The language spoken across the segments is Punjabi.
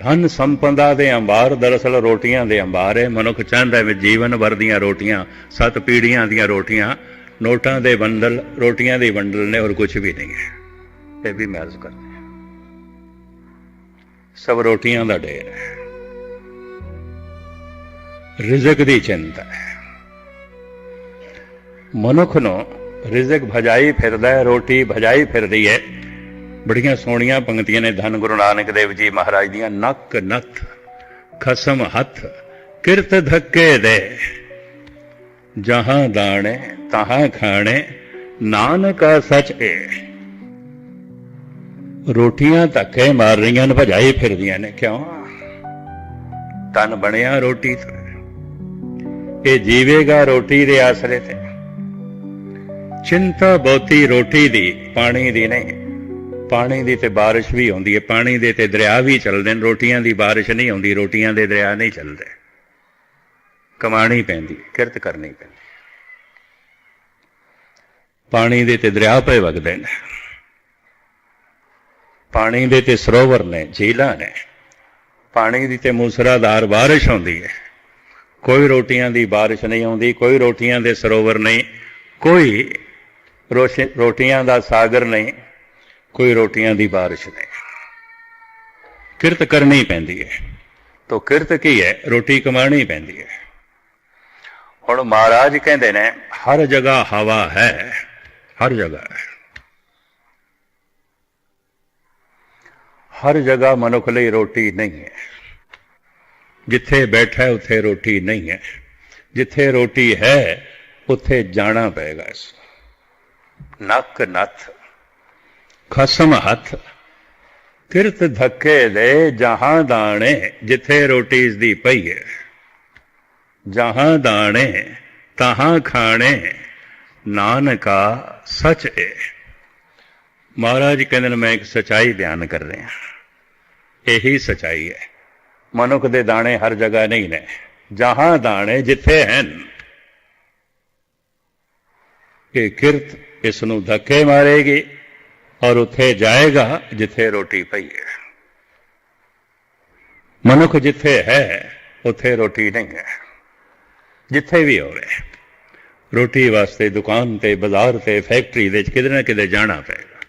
ਧਨ ਸੰਪਦਾ ਦੇ ਅੰਬਾਰ ਦਰਅਸਲ ਰੋਟੀਆਂ ਦੇ ਅੰਬਾਰ ਹੈ ਮਨੁੱਖ ਚਾਹੁੰਦਾ ਵੀ ਜੀਵਨ ਭਰ ਦੀਆਂ ਰੋਟੀਆਂ, ਸੱਤ ਪੀੜੀਆਂ ਦੀਆਂ ਰੋਟੀਆਂ, ਨੋਟਾਂ ਦੇ ਬੰਡਲ ਰੋਟੀਆਂ ਦੇ ਬੰਡਲ ਨੇ ਹੋਰ ਕੁਝ ਵੀ ਨਹੀਂ ਹੈ ਇਹ ਵੀ ਮਹਿਜ਼ ਕਰਦੇ ਸਭ ਰੋਟੀਆਂ ਦਾ ਢੇਰ ਹੈ ਰਿਜ਼ਕ ਦੀ ਚਿੰਤਾ ਹੈ ਮਨੁੱਖ ਨੂੰ ਰਿਜ਼ਕ ਭਜਾਈ ਫਿਰਦਾ ਹੈ ਰੋਟੀ ਭਜਾਈ ਫਿਰਦੀ ਹੈ ਬੜੀਆਂ ਸੋਹਣੀਆਂ ਪੰਕਤੀਆਂ ਨੇ ਧੰਨ ਗੁਰੂ ਨਾਨਕ ਦੇਵ ਜੀ ਮਹਾਰਾਜ ਦੀਆਂ, ਨੱਕ ਨੱਥ, ਖਸਮ ਹੱਥ, ਕਿਰਤ ਧੱਕੇ ਦੇ। ਜਹਾਂ ਦਾਣੇ, ਤਹਾਂ ਖਾਣੇ, ਨਾਨਕਾ ਸਚ ਏ। ਰੋਟੀਆਂ ਧੱਕੇ ਮਾਰ ਰਹੀਆਂ ਨੇ, ਭਜਾਈ ਫਿਰਦੀਆਂ ਨੇ, ਕਿਉਂ? ਤਨ ਬਣਿਆ ਰੋਟੀ ਤੋਂ। ਇਹ ਜੀਵੇਗਾ ਰੋਟੀ ਦੇ ਆਸਰੇ ਤੇ। ਚਿੰਤਾ ਬਹੁਤੀ ਰੋਟੀ ਦੀ, ਪਾਣੀ ਦੀ ਨਹੀਂ। ਪਾਣੀ ਦੀ ਤੇ ਬਾਰਿਸ਼ ਵੀ ਆਉਂਦੀ ਹੈ। ਪਾਣੀ ਦੇ ਤੇ ਦਰਿਆ ਵੀ ਚੱਲਦੇ ਨੇ। ਰੋਟੀਆਂ ਦੀ ਬਾਰਿਸ਼ ਨਹੀਂ ਆਉਂਦੀ ਰੋਟੀਆਂ ਦੇ ਦਰਿਆ ਨਹੀਂ ਚੱਲਦੇ। ਕਮਾਣੀ ਪੈਂਦੀ ਕਿਰਤ ਕਰਨੀ ਪੈਂਦੀ ਪਾਣੀ ਦੇ ਤੇ ਦਰਿਆ ਪਏ ਵਗਦੇ ਨੇ। ਪਾਣੀ ਦੇ ਤੇ ਸਰੋਵਰ ਨੇ, ਝੀਲਾਂ ਨੇ। ਪਾਣੀ ਦੀ ਤੇ ਮੂਸਰਾਧਾਰ ਬਾਰਿਸ਼ ਹੁੰਦੀ ਹੈ। ਕੋਈ ਰੋਟੀਆਂ ਦੀ ਬਾਰਿਸ਼ ਨਹੀਂ ਆਉਂਦੀ, ਕੋਈ ਰੋਟੀਆਂ ਦੇ ਸਰੋਵਰ ਨਹੀਂ, ਕੋਈ ਰੋਟੀਆਂ ਦਾ ਸਾਗਰ ਨਹੀਂ। ਕੋਈ ਰੋਟੀਆਂ ਦੀ ਬਾਰਿਸ਼ ਨਹੀਂ। ਕਿਰਤ ਕਰਨੀ ਪੈਂਦੀ ਹੈ। ਤੋ ਕਿਰਤ ਕੀ ਹੈ? ਰੋਟੀ ਕਮਾਣੀ ਪੈਂਦੀ ਹੈ। ਹੁਣ ਮਹਾਰਾਜ ਕਹਿੰਦੇ ਨੇ, ਹਰ ਜਗ੍ਹਾ ਹਵਾ ਹੈ, ਹਰ ਜਗ੍ਹਾ ਹਰ ਜਗ੍ਹਾ ਮਨੁੱਖ ਲਈ ਰੋਟੀ ਨਹੀਂ ਹੈ। ਜਿੱਥੇ ਬੈਠਾ ਹੈ, ਉੱਥੇ ਰੋਟੀ ਨਹੀਂ ਹੈ। ਜਿੱਥੇ ਰੋਟੀ ਹੈ, ਉੱਥੇ ਜਾਣਾ ਪਏਗਾ ਇਸ ਨੱਕ ਨੱਥ ਖਸਮ ਹੱਥ। ਕਿਰਤ ਧੱਕੇ ਦੇ ਜਹਾਂ ਦਾਣੇ, ਜਿੱਥੇ ਰੋਟੀ ਇਸ ਦੀ ਪਈ ਹੈ। ਜਹਾਂ ਦਾਣੇ, ਤਹਾਂ ਖਾਣੇ, ਨਾਨਕਾ ਸੱਚ ਏ। ਮਹਾਰਾਜ ਕਹਿੰਦੇ ਨੇ, ਮੈਂ ਇੱਕ ਸਚਾਈ ਬਿਆਨ ਕਰ ਰਿਹਾ। ਇਹੀ ਸਚਾਈ ਹੈ। ਮਨੁੱਖ ਦੇ ਦਾਣੇ ਹਰ ਜਗ੍ਹਾ ਨਹੀਂ ਨੇ। ਜਹਾਂ ਦਾਣੇ ਜਿੱਥੇ ਹਨ। ਕਿ ਕਿਰਤ ਇਸ ਨੂੰ ਧੱਕੇ ਮਾਰੇਗੀ। ਔਰ ਉੱਥੇ ਜਾਏਗਾ ਜਿੱਥੇ ਰੋਟੀ ਪਈ ਹੈ। ਮਨੁੱਖ ਜਿੱਥੇ ਹੈ, ਉੱਥੇ ਰੋਟੀ ਨਹੀਂ ਹੈ। ਜਿੱਥੇ ਵੀ ਹੋਵੇ, ਰੋਟੀ ਵਾਸਤੇ ਦੁਕਾਨ ਤੇ, ਬਾਜ਼ਾਰ ਤੇ, ਫੈਕਟਰੀ ਦੇ ਕਿਤੇ ਨਾ ਕਿਤੇ ਜਾਣਾ ਪਏਗਾ।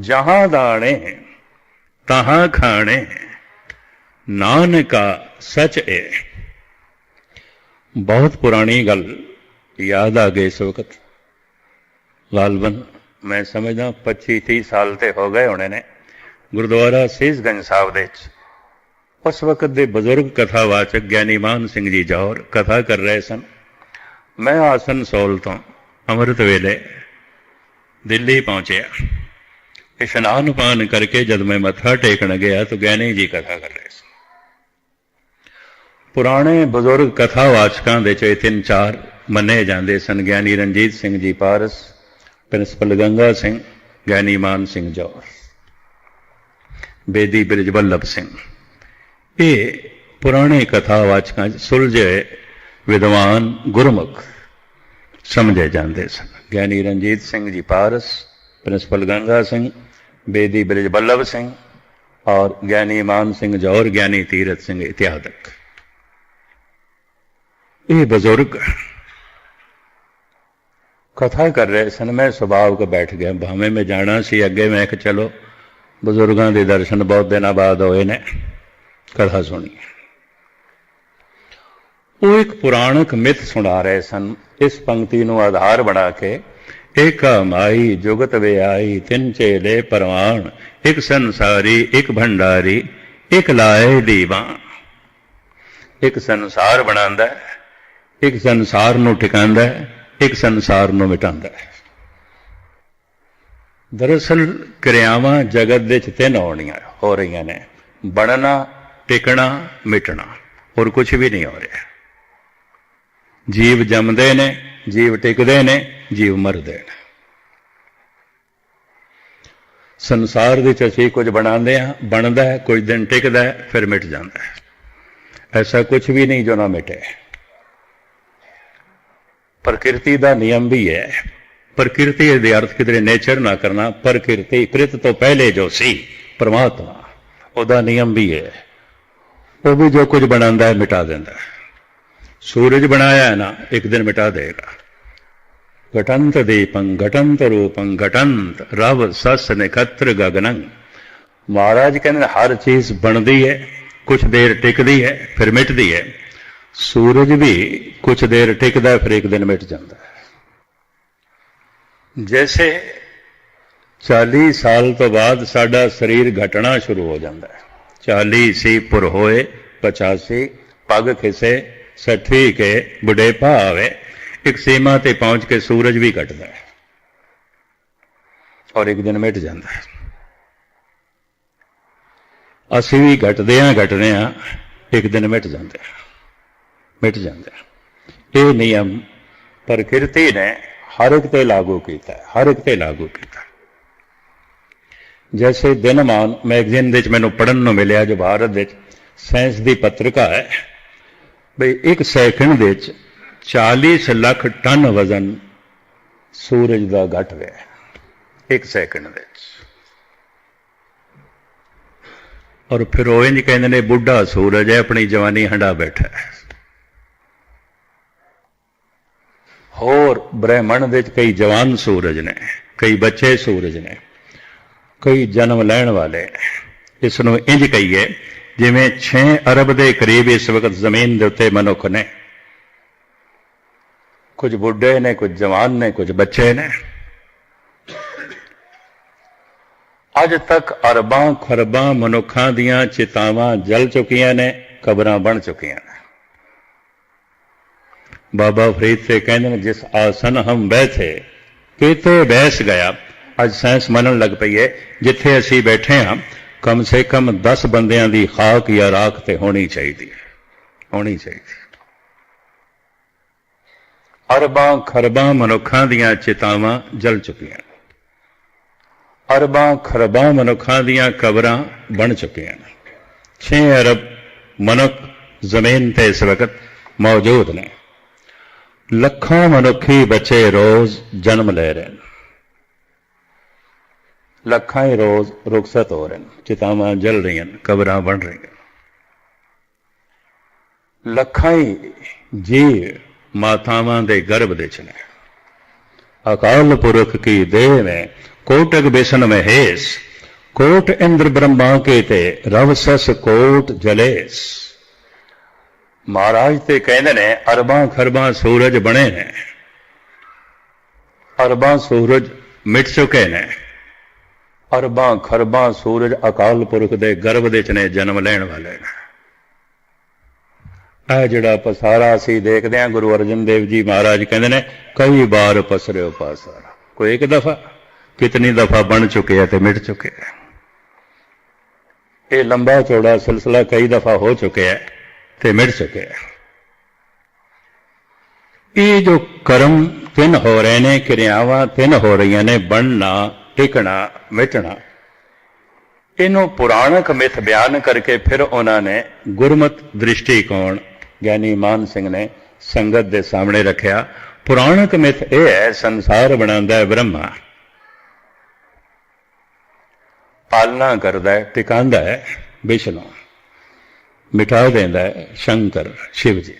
ਜਹਾਂ ਦਾਣੇ, ਤਹਾਂ ਖਾਣੇ, ਨਾਨਕਾ ਸੱਚ ਏ। ਬਹੁਤ ਪੁਰਾਣੀ ਗੱਲ ਯਾਦ ਆ ਗਈ ਇਸ ਵਕਤ। ਲਾਲਬਨ ਮੈਂ ਸਮਝਦਾ 25 30 ਸਾਲ ਤੇ ਹੋ ਗਏ ਹੋਣੇ ਨੇ, ਗੁਰਦੁਆਰਾ ਸੀਸਗੰਜ ਸਾਹਿਬ ਦੇ ਵਿੱਚ। ਉਸ ਵਕਤ ਦੇ ਬਜ਼ੁਰਗ ਕਥਾਵਾਚਕ ਗਿਆਨੀ ਮਾਨ ਸਿੰਘ ਜੀ ਜੌਰ ਕਥਾ ਕਰ ਰਹੇ ਸਨ। ਮੈਂ ਆਸਨ ਸੋਲ ਤੋਂ ਅੰਮ੍ਰਿਤ ਵੇਲੇ ਦਿੱਲੀ ਪਹੁੰਚਿਆ। ਇਸ਼ਨਾਨ ਪਾਨ ਕਰਕੇ ਜਦ ਮੈਂ ਮੱਥਾ ਟੇਕਣ ਗਿਆ ਤਾਂ ਗਿਆਨੀ ਜੀ ਕਥਾ ਕਰ ਰਹੇ ਸਨ। ਪੁਰਾਣੇ ਬਜ਼ੁਰਗ ਕਥਾਵਾਚਕਾਂ ਦੇ ਚੋਂ ਤਿੰਨ ਚਾਰ ਮੰਨੇ ਜਾਂਦੇ ਸਨ। ਗਿਆਨੀ ਰਣਜੀਤ ਸਿੰਘ ਜੀ ਪਾਰਸ ਪ੍ਰਿੰਸੀਪਲ ਗੰਗਾ ਸਿੰਘ ਗਿਆਨੀ ਮਾਨ ਸਿੰਘ ਜੌਰ ਬੇਦੀ ਬ੍ਰਿਜ ਬੱਲਭ ਸਿੰਘ ਇਹ ਪੁਰਾਣੇ ਕਥਾਵਾਚਕਾਂ ਚ ਸੁਲਝੇ ਵਿਦਵਾਨ ਗੁਰਮੁਖ ਸਮਝੇ ਜਾਂਦੇ ਸਨ ਗਿਆਨੀ ਰਣਜੀਤ ਸਿੰਘ ਜੀ ਪਾਰਸ ਪ੍ਰਿੰਸੀਪਲ ਗੰਗਾ ਸਿੰਘ ਬੇਦੀ ਬ੍ਰਿਜ ਬੱਲਭ ਸਿੰਘ ਔਰ ਗਿਆਨੀ ਮਾਨ ਸਿੰਘ ਜੌਰ ਗਿਆਨੀ ਤੀਰਤ ਸਿੰਘ ਇਤਿਆਦਕ ਇਹ ਬਜ਼ੁਰਗ ਕਥਾ ਕਰ ਰਹੇ ਸਨ। ਮੈਂ ਸੁਭਾਵ ਕੋ ਬੈਠ ਗਿਆ। ਭਾਵੇਂ ਮੈਂ ਜਾਣਾ ਸੀ, ਅੱਗੇ ਮੈਂ ਕਿ ਚਲੋ, ਬਜ਼ੁਰਗਾਂ ਦੇ ਦਰਸ਼ਨ ਬਹੁਤ ਦਿਨਾਂ ਬਾਅਦ ਹੋਏ ਨੇ। ਕਥਾ ਸੁਣੀ। ਉਹ ਇੱਕ ਪੁਰਾਣਕ ਮਿੱਥ ਸੁਣਾ ਰਹੇ ਸਨ। ਇਸ ਪੰਕਤੀ ਨੂੰ ਆਧਾਰ ਬਣਾ ਕੇ, ਏਕ ਮਾਈ ਜੁਗਤ ਵੇ ਤਿੰਨ ਚੇਲੇ ਪਰਵਾਨ ਇੱਕ ਸੰਸਾਰੀ, ਇੱਕ ਭੰਡਾਰੀ, ਇੱਕ ਲਾਏ ਦੀਵਾ ਇੱਕ ਸੰਸਾਰ ਬਣਾਉਂਦਾ ਇੱਕ ਸੰਸਾਰ ਨੂੰ ਟਿਕਾਉਂਦਾ ਇੱਕ ਸੰਸਾਰ ਨੂੰ ਮਿਟਾਉਂਦਾ ਹੈ। ਦਰਅਸਲ ਕਿਰਿਆਵਾਂ ਜਗਤ ਦੇ ਚ ਤਿੰਨ ਹੋਣੀਆਂ ਹੋ ਰਹੀਆਂ ਨੇ। ਬਣਨਾ, ਟਿਕਣਾ, ਮਿਟਣਾ। ਹੋਰ ਕੁਝ ਵੀ ਨਹੀਂ ਹੋ ਰਿਹਾ। ਜੀਵ ਜੰਮਦੇ ਨੇ, ਜੀਵ ਟਿਕਦੇ ਨੇ, ਜੀਵ ਮਰਦੇ ਨੇ। ਸੰਸਾਰ ਦੇ ਚ ਅਸੀਂ ਕੁਝ ਬਣਾਉਂਦੇ ਆ ਬਣਦਾ ਹੈ, ਕੁਝ ਦਿਨ ਟਿਕਦਾ ਹੈ, ਫਿਰ ਮਿਟ ਜਾਂਦਾ ਹੈ। ਐਸਾ ਕੁਝ ਵੀ ਨਹੀਂ ਜੋ ਨਾ ਮਿਟੇ। ਪ੍ਰਕਿਰਤੀ ਦਾ ਨਿਯਮ ਵੀ ਹੈ। ਪ੍ਰਕਿਰਤੀ ਦੇ ਅਰਥ ਕਿਦਰੇ ਨੇਚਰ ਨਾ ਕਰਨਾ, ਪ੍ਰਕਿਰਤੀ ਪ੍ਰਿਤ ਤੋਂ ਪਹਿਲੇ ਜੋ ਸੀ, ਪਰਮਾਤਮਾ, ਉਹਦਾ ਨਿਯਮ ਵੀ ਹੈ। ਉਹ ਵੀ ਜੋ ਕੁਝ ਬਣਾਉਂਦਾ ਹੈ, ਮਿਟਾ ਦਿੰਦਾ ਹੈ। ਸੂਰਜ ਬਣਾਇਆ ਹੈ ਨਾ, ਇੱਕ ਦਿਨ ਮਿਟਾ ਦੇਗਾ। ਘਟੰਤ ਦੀਪੰ, ਘਟੰਤ ਰੂਪੰ, ਘਟੰਤ ਰਵ ਸਸ ਨਿਕਤਰ ਗਗਨੰ। ਮਹਾਰਾਜ ਕਹਿੰਦੇ ਹਰ ਚੀਜ਼ ਬਣਦੀ ਹੈ ਕੁਝ ਦੇਰ ਟਿਕਦੀ ਹੈ, ਫਿਰ ਮਿਟਦੀ ਹੈ। ਸੂਰਜ ਵੀ ਕੁਝ ਦੇਰ ਟਿਕਦਾ ਫਿਰ ਇੱਕ ਦਿਨ ਮਿਟ ਜਾਂਦਾ ਹੈ। ਜੈਸੇ 40 ਸਾਲ ਤੋਂ ਬਾਅਦ ਸਾਡਾ ਸਰੀਰ ਘਟਣਾ ਸ਼ੁਰੂ ਹੋ ਜਾਂਦਾ ਹੈ। 40 ਸੀ ਪੁਰ ਹੋਏ 85 ਪੱਗ ਖਿਸੇ 60 ਕੇ ਬੁਢੇਪਾ ਆਵੇ, ਇੱਕ ਸੀਮਾ ਤੇ ਪਹੁੰਚ ਕੇ ਸੂਰਜ ਵੀ ਘਟਦਾ ਹੈ ਔਰ ਇੱਕ ਦਿਨ ਮਿਟ ਜਾਂਦਾ ਹੈ। ਅਸੀਂ ਵੀ ਘਟਦੇ ਆਂ ਘਟਦੇ ਆਂ ਇੱਕ ਦਿਨ ਮਿਟ ਜਾਂਦੇ ਆ ਮਿਟ ਜਾਂਦਾ ਇਹ ਨਿਯਮ ਪ੍ਰਕਿਰਤੀ ਨੇ ਹਰ ਇੱਕ ਤੇ ਲਾਗੂ ਕੀਤਾ ਹਰ ਇੱਕ ਤੇ ਲਾਗੂ ਕੀਤਾ ਜੈਸੇ ਦਿਨਮਾਨ ਮੈਗਜ਼ੀਨ ਦੇ ਵਿੱਚ ਮੈਨੂੰ ਪੜਨ ਨੂੰ ਮਿਲਿਆ ਜੋ ਭਾਰਤ ਵਿੱਚ ਸਾਇੰਸ ਦੀ ਪੱਤਰਿਕਾ ਹੈ, ਬਈ ਇੱਕ ਸੈਕਿੰਡ ਦੇ ਵਿੱਚ 40 ਲੱਖ ਟਨ ਵਜ਼ਨ ਸੂਰਜ ਦਾ ਘਟ ਰਿਹਾ ਇੱਕ ਸੈਕਿੰਡ ਦੇ ਵਿੱਚ। ਔਰ ਫਿਰ ਉਹ ਇੰਜ ਕਹਿੰਦੇ ਨੇ, ਬੁੱਢਾ ਸੂਰਜ ਹੈ, ਆਪਣੀ ਜਵਾਨੀ ਹੰਡਾ ਬੈਠਾ ਹੈ। ਹੋਰ ਬ੍ਰਹਿਮੰਡ ਦੇ ਵਿੱਚ ਕਈ ਜਵਾਨ ਸੂਰਜ ਨੇ, ਕਈ ਬੱਚੇ ਸੂਰਜ ਨੇ, ਕਈ ਜਨਮ ਲੈਣ ਵਾਲੇ ਇਸ ਨੂੰ ਇੰਜ ਕਹੀਏ, ਜਿਵੇਂ 6 ਅਰਬ ਦੇ ਕਰੀਬ ਇਸ ਵਕਤ ਜ਼ਮੀਨ ਦੇ ਉੱਤੇ ਮਨੁੱਖ ਨੇ। ਕੁਝ ਬੁੱਢੇ ਨੇ, ਕੁਝ ਜਵਾਨ ਨੇ, ਕੁਝ ਬੱਚੇ ਨੇ। ਅੱਜ ਤੱਕ ਅਰਬਾਂ ਖਰਬਾਂ ਮਨੁੱਖਾਂ ਦੀਆਂ ਚਿਤਾਵਾਂ ਜਲ ਚੁੱਕੀਆਂ ਨੇ, ਕਬਰਾਂ ਬਣ ਚੁੱਕੀਆਂ ਨੇ। ਬਾਬਾ ਫਰੀਦ ਤੇ ਕਹਿੰਦੇ ਨੇ, ਜਿਸ ਆਸਨ ਹਮ ਬੈਠੇ, ਕਿਤੇ ਬੈਸ ਗਿਆ? ਅੱਜ ਸਾਇੰਸ ਮੰਨਣ ਲੱਗ ਪਈ ਹੈ, ਜਿੱਥੇ ਅਸੀਂ ਬੈਠੇ ਹਾਂ, ਕਮ ਸੇ ਕਮ 10 ਬੰਦਿਆਂ ਦੀ ਖਾਕ ਜਾਂ ਰਾਖ ਤੇ ਹੋਣੀ ਚਾਹੀਦੀ ਹੈ। ਹੋਣੀ ਚਾਹੀਦੀ ਅਰਬਾਂ ਖਰਬਾਂ ਮਨੁੱਖਾਂ ਦੀਆਂ ਚਿਤਾਵਾਂ ਜਲ ਚੁੱਕੀਆਂ ਅਰਬਾਂ ਖਰਬਾਂ ਮਨੁੱਖਾਂ ਦੀਆਂ ਕਬਰਾਂ ਬਣ ਚੁੱਕੀਆਂ ਨੇ। 6 ਅਰਬ ਮਨੁੱਖ ਜ਼ਮੀਨ ਤੇ ਇਸ ਵਕਤ ਮੌਜੂਦ ਨੇ। ਲੱਖਾਂ ਮਨੁੱਖੀ ਬੱਚੇ ਰੋਜ਼ ਜਨਮ ਲੈ ਰਹੇ ਨੇ। ਲੱਖਾਂ ਹੀ ਰੋਜ਼ ਰੁਖਸਤ ਹੋ ਰਹੇ ਨੇ। ਚਿਤਾਵਾਂ ਜਲ ਰਹੀਆਂ ਕਬਰਾਂ ਬਣ ਰਹੀਆਂ ਲੱਖਾਂ ਹੀ ਜੀਵ ਮਾਤਾਵਾਂ ਦੇ ਗਰਭ ਦੇ ਚ ਨੇ ਅਕਾਲ ਪੁਰਖ ਕੀ ਦੇਹ ਮੈਂ ਕੋਟਕ ਬੇਸਨ ਮਹੇਸ਼, ਕੋਟ ਇੰਦਰ ਬ੍ਰਹਮਾ ਕੇ ਤੇ ਰਵ ਸਸ ਕੋਟ ਜਲੇਸ। ਮਹਾਰਾਜ ਤੇ ਕਹਿੰਦੇ ਨੇ, ਅਰਬਾਂ ਖਰਬਾਂ ਸੂਰਜ ਬਣੇ ਨੇ। ਅਰਬਾਂ ਸੂਰਜ ਮਿਟ ਚੁੱਕੇ ਨੇ। ਅਰਬਾਂ ਖਰਬਾਂ ਸੂਰਜ ਅਕਾਲ ਪੁਰਖ ਦੇ ਗਰਭ ਦੇ ਚ ਨੇ, ਜਨਮ ਲੈਣ ਵਾਲੇ ਨੇ। ਇਹ ਜਿਹੜਾ ਪਸਾਰਾ ਅਸੀਂ ਦੇਖਦੇ ਹਾਂ, ਗੁਰੂ ਅਰਜਨ ਦੇਵ ਜੀ ਮਹਾਰਾਜ ਕਹਿੰਦੇ ਨੇ, ਕਈ ਵਾਰ ਪਸਰਿਓ ਪਸਾਰਾ ਕੋਈ ਇੱਕ ਦਫਾ, ਕਿਤਨੀ ਦਫਾ ਬਣ ਚੁੱਕੇ ਆ ਤੇ ਮਿਟ ਚੁੱਕੇ ਆ। ਇਹ ਲੰਬਾ ਚੌੜਾ ਸਿਲਸਿਲਾ ਕਈ ਦਫਾ ਹੋ ਚੁੱਕਿਆ ਹੈ। ਤੇ ਮਿਟ ਚੁੱਕਿਆ ਇਹ ਜੋ ਕਰਮ ਤਿੰਨ ਹੋ ਰਹੇ ਨੇ, ਕਿਰਿਆਵਾਂ ਤਿੰਨ ਹੋ ਰਹੀਆਂ ਨੇ, ਬਣਨਾ, ਟਿਕਣਾ, ਮਿਟਣਾ। ਇਹਨੂੰ ਪੁਰਾਣਕ ਮਿਥ ਬਿਆਨ ਕਰਕੇ ਫਿਰ ਉਹਨਾਂ ਨੇ ਗੁਰਮਤ ਦ੍ਰਿਸ਼ਟੀਕੋਣ, ਗਿਆਨੀ ਮਾਨ ਸਿੰਘ ਨੇ ਸੰਗਤ ਦੇ ਸਾਹਮਣੇ ਰੱਖਿਆ। ਪੁਰਾਣਕ ਮਿਥ ਇਹ ਹੈ, ਸੰਸਾਰ ਬਣਾਉਂਦਾ ਹੈ ਬ੍ਰਹਮਾ। ਪਾਲਣਾ ਕਰਦਾ ਹੈ, ਟਿਕਾਉਂਦਾ ਹੈ, ਵਿਸ਼ਨੂੰ। ਮਿਟਾ ਦਿੰਦਾ ਹੈ, ਸ਼ੰਕਰ, ਸ਼ਿਵ ਜੀ।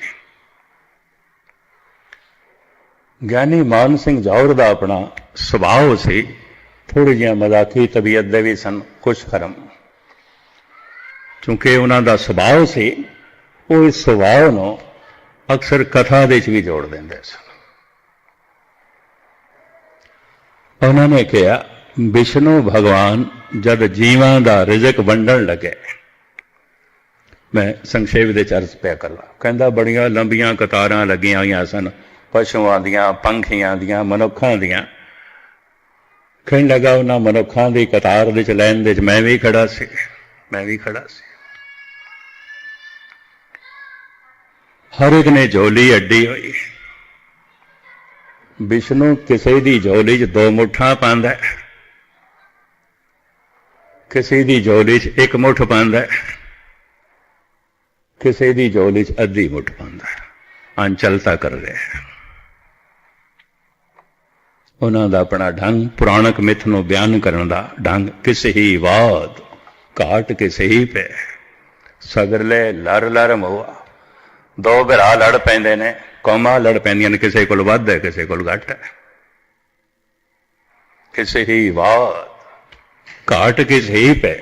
ਗਿਆਨੀ ਮਾਨ ਸਿੰਘ ਜੌਹਰ ਦਾ ਆਪਣਾ ਸੁਭਾਅ ਸੀ ਥੋੜੀ ਜਿਹੀ ਮਜ਼ਾਕੀ ਤਬੀਅਤ ਦੇ ਵੀ ਸਨ, ਕੁਛ ਖਰਮ ਕਿਉਂਕਿ ਉਹਨਾਂ ਦਾ ਸੁਭਾਅ ਸੀ, ਉਹ ਇਸ ਸੁਭਾਅ ਨੂੰ ਅਕਸਰ ਕਥਾ ਦੇ ਵਿੱਚ ਵੀ ਜੋੜ ਦਿੰਦੇ ਸਨ। ਉਹਨਾਂ ਨੇ ਕਿਹਾ, ਵਿਸ਼ਨੂੰ ਭਗਵਾਨ ਜਦ ਜੀਵਾਂ ਦਾ ਰਿਜ਼ਕ ਵੰਡਣ ਲੱਗੇ ਮੈਂ ਸੰਖੇਪ ਦੇ ਚਰਚ ਪਿਆ ਕਰਵਾ ਕਹਿੰਦਾ, ਬੜੀਆਂ ਲੰਬੀਆਂ ਕਤਾਰਾਂ ਲੱਗੀਆਂ ਹੋਈਆਂ ਸਨ। ਪਸ਼ੂਆਂ ਦੀਆਂ, ਪੰਖੀਆਂ ਦੀਆਂ, ਮਨੁੱਖਾਂ ਦੀਆਂ। ਕਹਿਣ ਲੱਗਾ, ਉਹਨਾਂ ਮਨੁੱਖਾਂ ਦੀ ਕਤਾਰ ਵਿੱਚ ਲਾਈਨ ਦੇ ਵਿੱਚ ਮੈਂ ਵੀ ਖੜਾ ਸੀ। ਮੈਂ ਵੀ ਖੜਾ ਸੀ। ਹਰ ਇੱਕ ਨੇ ਝੋਲੀ ਅੱਡੀ ਹੋਈ। ਵਿਸ਼ਨੂੰ ਕਿਸੇ ਦੀ ਝੋਲੀ 'ਚ ਦੋ ਮੁੱਠਾਂ ਪਾਉਂਦਾ ਕਿਸੇ ਦੀ ਝੋਲੀ 'ਚ ਇੱਕ ਮੁੱਠ ਪਾਉਂਦਾ ਕਿਸੇ ਦੀ ਝੋਲੀ 'ਚ ਅੱਧੀ ਮੁੱਠ ਪਾਉਂਦਾ ਅੰਚਲਤਾ ਕਰ ਰਿਹਾ ਉਹਨਾਂ ਦਾ ਆਪਣਾ ਢੰਗ, ਪੁਰਾਣਕ ਮਿੱਥ ਨੂੰ ਬਿਆਨ ਕਰਨ ਦਾ ਢੰਗ ਕਿਸੇ ਹੀ ਬਾਤ ਘਾਟ ਕਿਸੇ ਹੀ ਪੈ ਸਗਰਲੇ ਲੜ ਲੜ ਮੋਆ। ਦੋ ਭਰਾ ਲੜ ਪੈਂਦੇ ਨੇ, ਕੌਮਾਂ ਲੜ ਪੈਂਦੀਆਂ ਨੇ, ਕਿਸੇ ਕੋਲ ਵੱਧ ਹੈ, ਕਿਸੇ ਕੋਲ ਘੱਟ ਹੈ। ਕਿਸੇ ਹੀ ਬਾਤ ਘਾਟ ਕਿਸੇ ਹੀ ਪੈ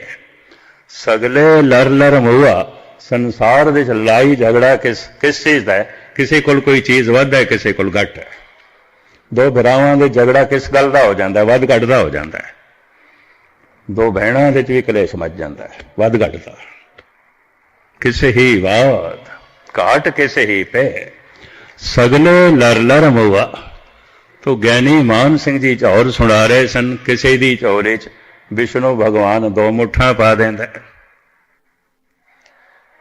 ਸਗਲੇ ਲਰ ਲੜ ਮੋਆ। ਸੰਸਾਰ ਦੇ ਚ ਲੜਾਈ, ਝਗੜਾ ਕਿਸ ਕਿਸ ਚੀਜ਼ ਦਾ ਹੈ? ਕਿਸੇ ਕੋਲ ਕੋਈ ਚੀਜ਼ ਵੱਧ ਹੈ, ਕਿਸੇ ਕੋਲ ਘੱਟ ਹੈ। ਦੋ ਭਰਾਵਾਂ ਦੇ ਝਗੜਾ ਕਿਸ ਗੱਲ ਦਾ ਹੋ ਜਾਂਦਾ ਵੱਧ ਘੱਟ ਦਾ ਹੋ ਜਾਂਦਾ ਹੈ। ਦੋ ਭੈਣਾਂ ਦੇ ਚ ਵੀ ਕਲੇਸ਼ ਮੱਚ ਜਾਂਦਾ ਹੈ। ਵੱਧ ਘੱਟ ਦਾ। ਕਿਸੇ ਹੀ ਬਾਤ ਘਾਟ ਕਿਸੇ ਹੀ ਪੈ ਸਗਲੇ ਲਰ ਲਰ ਮੋਆ। ਤੋ ਗਿਆਨੀ ਮਾਨ ਸਿੰਘ ਜੀ ਚੌਰ ਸੁਣਾ ਰਹੇ ਸਨ। ਕਿਸੇ ਦੀ ਝੋਰੇ ਚ ਵਿਸ਼ਨੂੰ ਭਗਵਾਨ ਦੋ ਮੁੱਠਾਂ ਪਾ ਦਿੰਦਾ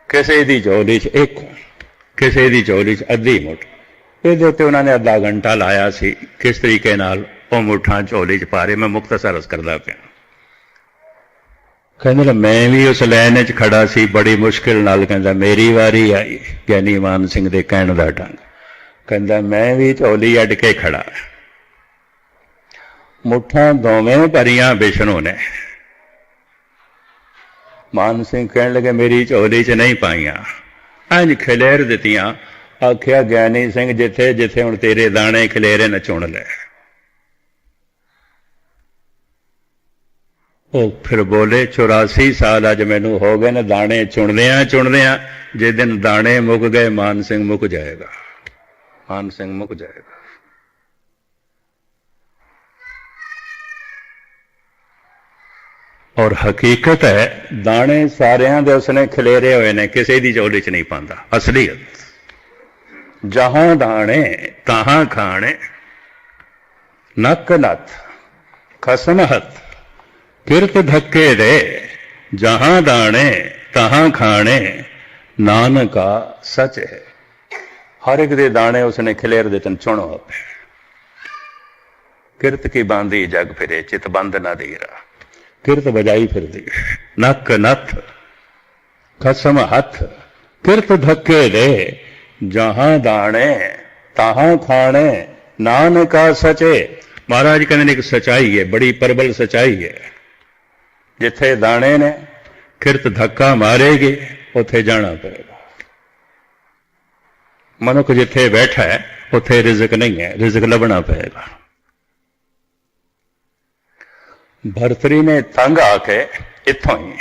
ਕਿਸੇ ਦੀ ਝੋਲੀ ਚ ਇੱਕ, ਕਿਸੇ ਦੀ ਝੋਲੀ ਚ ਅੱਧੀ ਮੁੱਠ। ਇਹਦੇ ਉੱਤੇ ਉਹਨਾਂ ਨੇ ਅੱਧਾ ਘੰਟਾ ਲਾਇਆ ਸੀ। ਕਿਸ ਤਰੀਕੇ ਨਾਲ ਉਹ ਮੁੱਠਾਂ ਝੋਲੀ ਚ ਪਾ ਰਹੇ? ਮੈਂ ਮੁਖਤਸਰ ਅਰਜ਼ ਕਰਦਾ ਪਿਆ। ਕਹਿੰਦਾ ਮੈਂ ਵੀ ਉਸ ਲਾਈਨ ਚ ਖੜਾ ਸੀ। ਬੜੀ ਮੁਸ਼ਕਿਲ ਨਾਲ ਕਹਿੰਦਾ, ਮੇਰੀ ਵਾਰੀ ਆਈ। ਗਿਆਨੀ ਮਾਨ ਸਿੰਘ ਦੇ ਕਹਿਣ ਦਾ ਢੰਗ। ਕਹਿੰਦਾ, ਮੈਂ ਵੀ ਝੋਲੀ ਅੱਡ ਕੇ ਖੜਾ ਮੁੱਠਾਂ ਦੋਵੇਂ ਭਰੀਆਂ ਵਿਸ਼ਨੂੰ ਨੇ। ਮਾਨ ਸਿੰਘ ਕਹਿਣ ਲੱਗੇ, ਮੇਰੀ ਝੋਲੀ 'ਚ ਨਹੀਂ ਪਾਈਆਂ। ਅੰਜ ਖਲੇਰ ਦਿੱਤੀਆਂ। ਆਖਿਆ, ਗਿਆਨੀ ਸਿੰਘ ਜਿੱਥੇ ਜਿੱਥੇ ਹੁਣ ਤੇਰੇ ਦਾਣੇ ਖਲੇਰੇ ਨਾ ਚੁਣ ਲੈ। ਉਹ ਫਿਰ ਬੋਲੇ 84 ਸਾਲ ਅੱਜ ਮੈਨੂੰ ਹੋ ਗਏ ਨੇ ਦਾਣੇ ਚੁਣਦਿਆਂ ਚੁਣਦਿਆਂ। ਜੇ ਦਿਨ ਦਾਣੇ ਮੁੱਕ ਗਏ, ਮਾਨ ਸਿੰਘ ਮੁੱਕ ਜਾਏਗਾ। ਮਾਨ ਸਿੰਘ ਮੁੱਕ ਜਾਏਗਾ। ਔਰ ਹਕੀਕਤ ਹੈ, ਦਾਣੇ ਸਾਰਿਆਂ ਦੇ ਉਸਨੇ ਖਲੇਰੇ ਹੋਏ ਨੇ, ਕਿਸੇ ਦੀ ਝੋਲੀ 'ਚ ਨਹੀਂ ਪਾਉਂਦਾ, ਅਸਲੀਅਤ। ਜਹਾਂ ਦਾਣੇ, ਤਹਾਂ ਖਾਣੇ, ਨੱਕ ਨੱਥ, ਖਸਮ ਹੱਥ, ਕਿਰਤ ਧੱਕੇ ਦੇ, ਜਹਾਂ ਦਾਣੇ, ਤਹਾਂ ਖਾਣੇ, ਨਾਨਕਾ ਸਚ ਹੈ। ਹਰ ਇੱਕ ਦੇ ਦਾਣੇ ਉਸਨੇ ਖਲੇਰ ਦਿੱਤਨ ਚੁਣੋ ਆਪੇ। ਕਿਰਤ ਕੀ ਬਾਂਦੀ ਜਗ ਫਿਰੇ, ਚਿਤ ਬੰਦ ਨਾ ਦੇਰਾ। ਕਿਰਤ ਵਜਾਈ ਫਿਰਦੀ। ਨੱਕ ਨੱਥ ਕਸਮ ਹੱਥ, ਕਿਰਤ ਧੱਕੇ ਦੇ, ਜਹਾਂ ਦਾਣੇ, ਤਹਾਂ ਖਾਣੇ, ਨਾਨਕਾ ਸਚੇ। ਮਹਾਰਾਜ ਕਹਿੰਦੇ ਨੇ ਇੱਕ ਸਚਾਈ ਹੈ, ਬੜੀ ਪਰਬਲ ਸਚਾਈ ਹੈ। ਜਿੱਥੇ ਦਾਣੇ ਨੇ, ਕਿਰਤ ਧੱਕਾ ਮਾਰੇਗੇ, ਉੱਥੇ ਜਾਣਾ ਪਏਗਾ ਮਨੁੱਖ ਜਿੱਥੇ ਬੈਠਾ ਹੈ, ਉੱਥੇ ਰਿਜ਼ਕ ਨਹੀਂ ਹੈ, ਰਿਜ਼ਕ ਲੱਭਣਾ ਪਏਗਾ ਭਰਤਰੀ ਨੇ ਤੰਗ ਆ ਕੇ ਇੱਥੋਂ ਹੀ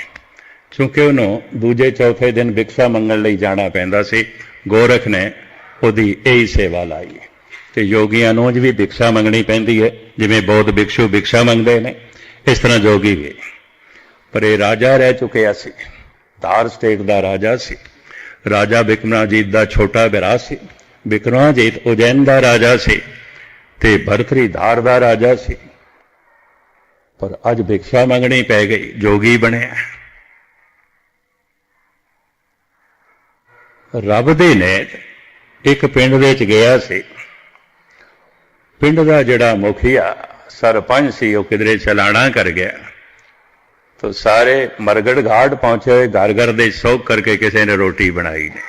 ਕਿਉਂਕਿ ਉਹਨੂੰ ਦੂਜੇ ਚੌਥੇ ਦਿਨ ਭਿਕਸ਼ਾ ਮੰਗਣ ਲਈ ਜਾਣਾ ਪੈਂਦਾ ਸੀ ਗੋਰਖ ਨੇ ਉਹਦੀ ਇਹੀ ਸੇਵਾ ਲਾਈ ਤੇ ਯੋਗੀਆਂ ਨੂੰ ਵੀ ਭਿਕਸ਼ਾ ਮੰਗਣੀ ਪੈਂਦੀ ਹੈ ਜਿਵੇਂ ਬੌਧ ਭਿਕਸ਼ੂ ਭਿਕਸ਼ਾ ਮੰਗਦੇ ਨੇ ਇਸ ਤਰ੍ਹਾਂ ਜੋਗੀ ਵੀ ਪਰ ਇਹ ਰਾਜਾ ਰਹਿ ਚੁੱਕਿਆ ਸੀ ਧਾਰ ਸਟੇਟ ਦਾ ਰਾਜਾ ਸੀ ਰਾਜਾ ਬਿਕਰਮਾਜੀਤ ਦਾ ਛੋਟਾ ਭਰਾ ਸੀ ਬਿਕਰਮਾਜੀਤ ਉਜੈਨ ਦਾ ਰਾਜਾ ਸੀ ਤੇ ਭਰਤਰੀ ਧਾਰ ਦਾ ਰਾਜਾ ਸੀ ਪਰ ਅੱਜ ਭਿਕਸ਼ਾ ਮੰਗਣੀ ਪੈ ਗਈ, ਜੋਗੀ ਬਣਿਆ। ਰੱਬ ਦੇ ਨੇ ਇੱਕ ਪਿੰਡ ਵਿੱਚ ਗਿਆ ਸੀ। ਪਿੰਡ ਦਾ ਜਿਹੜਾ ਮੁਖੀਆ, ਸਰਪੰਚ ਸੀ, ਉਹ ਕਿਧਰੇ ਚਲਾਣਾ ਕਰ ਗਿਆ। ਤੋ ਸਾਰੇ ਮਰਗੜ ਘਾਟ ਪਹੁੰਚੇ ਹੋਏ ਘਰ ਘਰ ਦੇ ਸੌਕ ਕਰਕੇ ਕਿਸੇ ਨੇ ਰੋਟੀ ਬਣਾਈ ਨੇ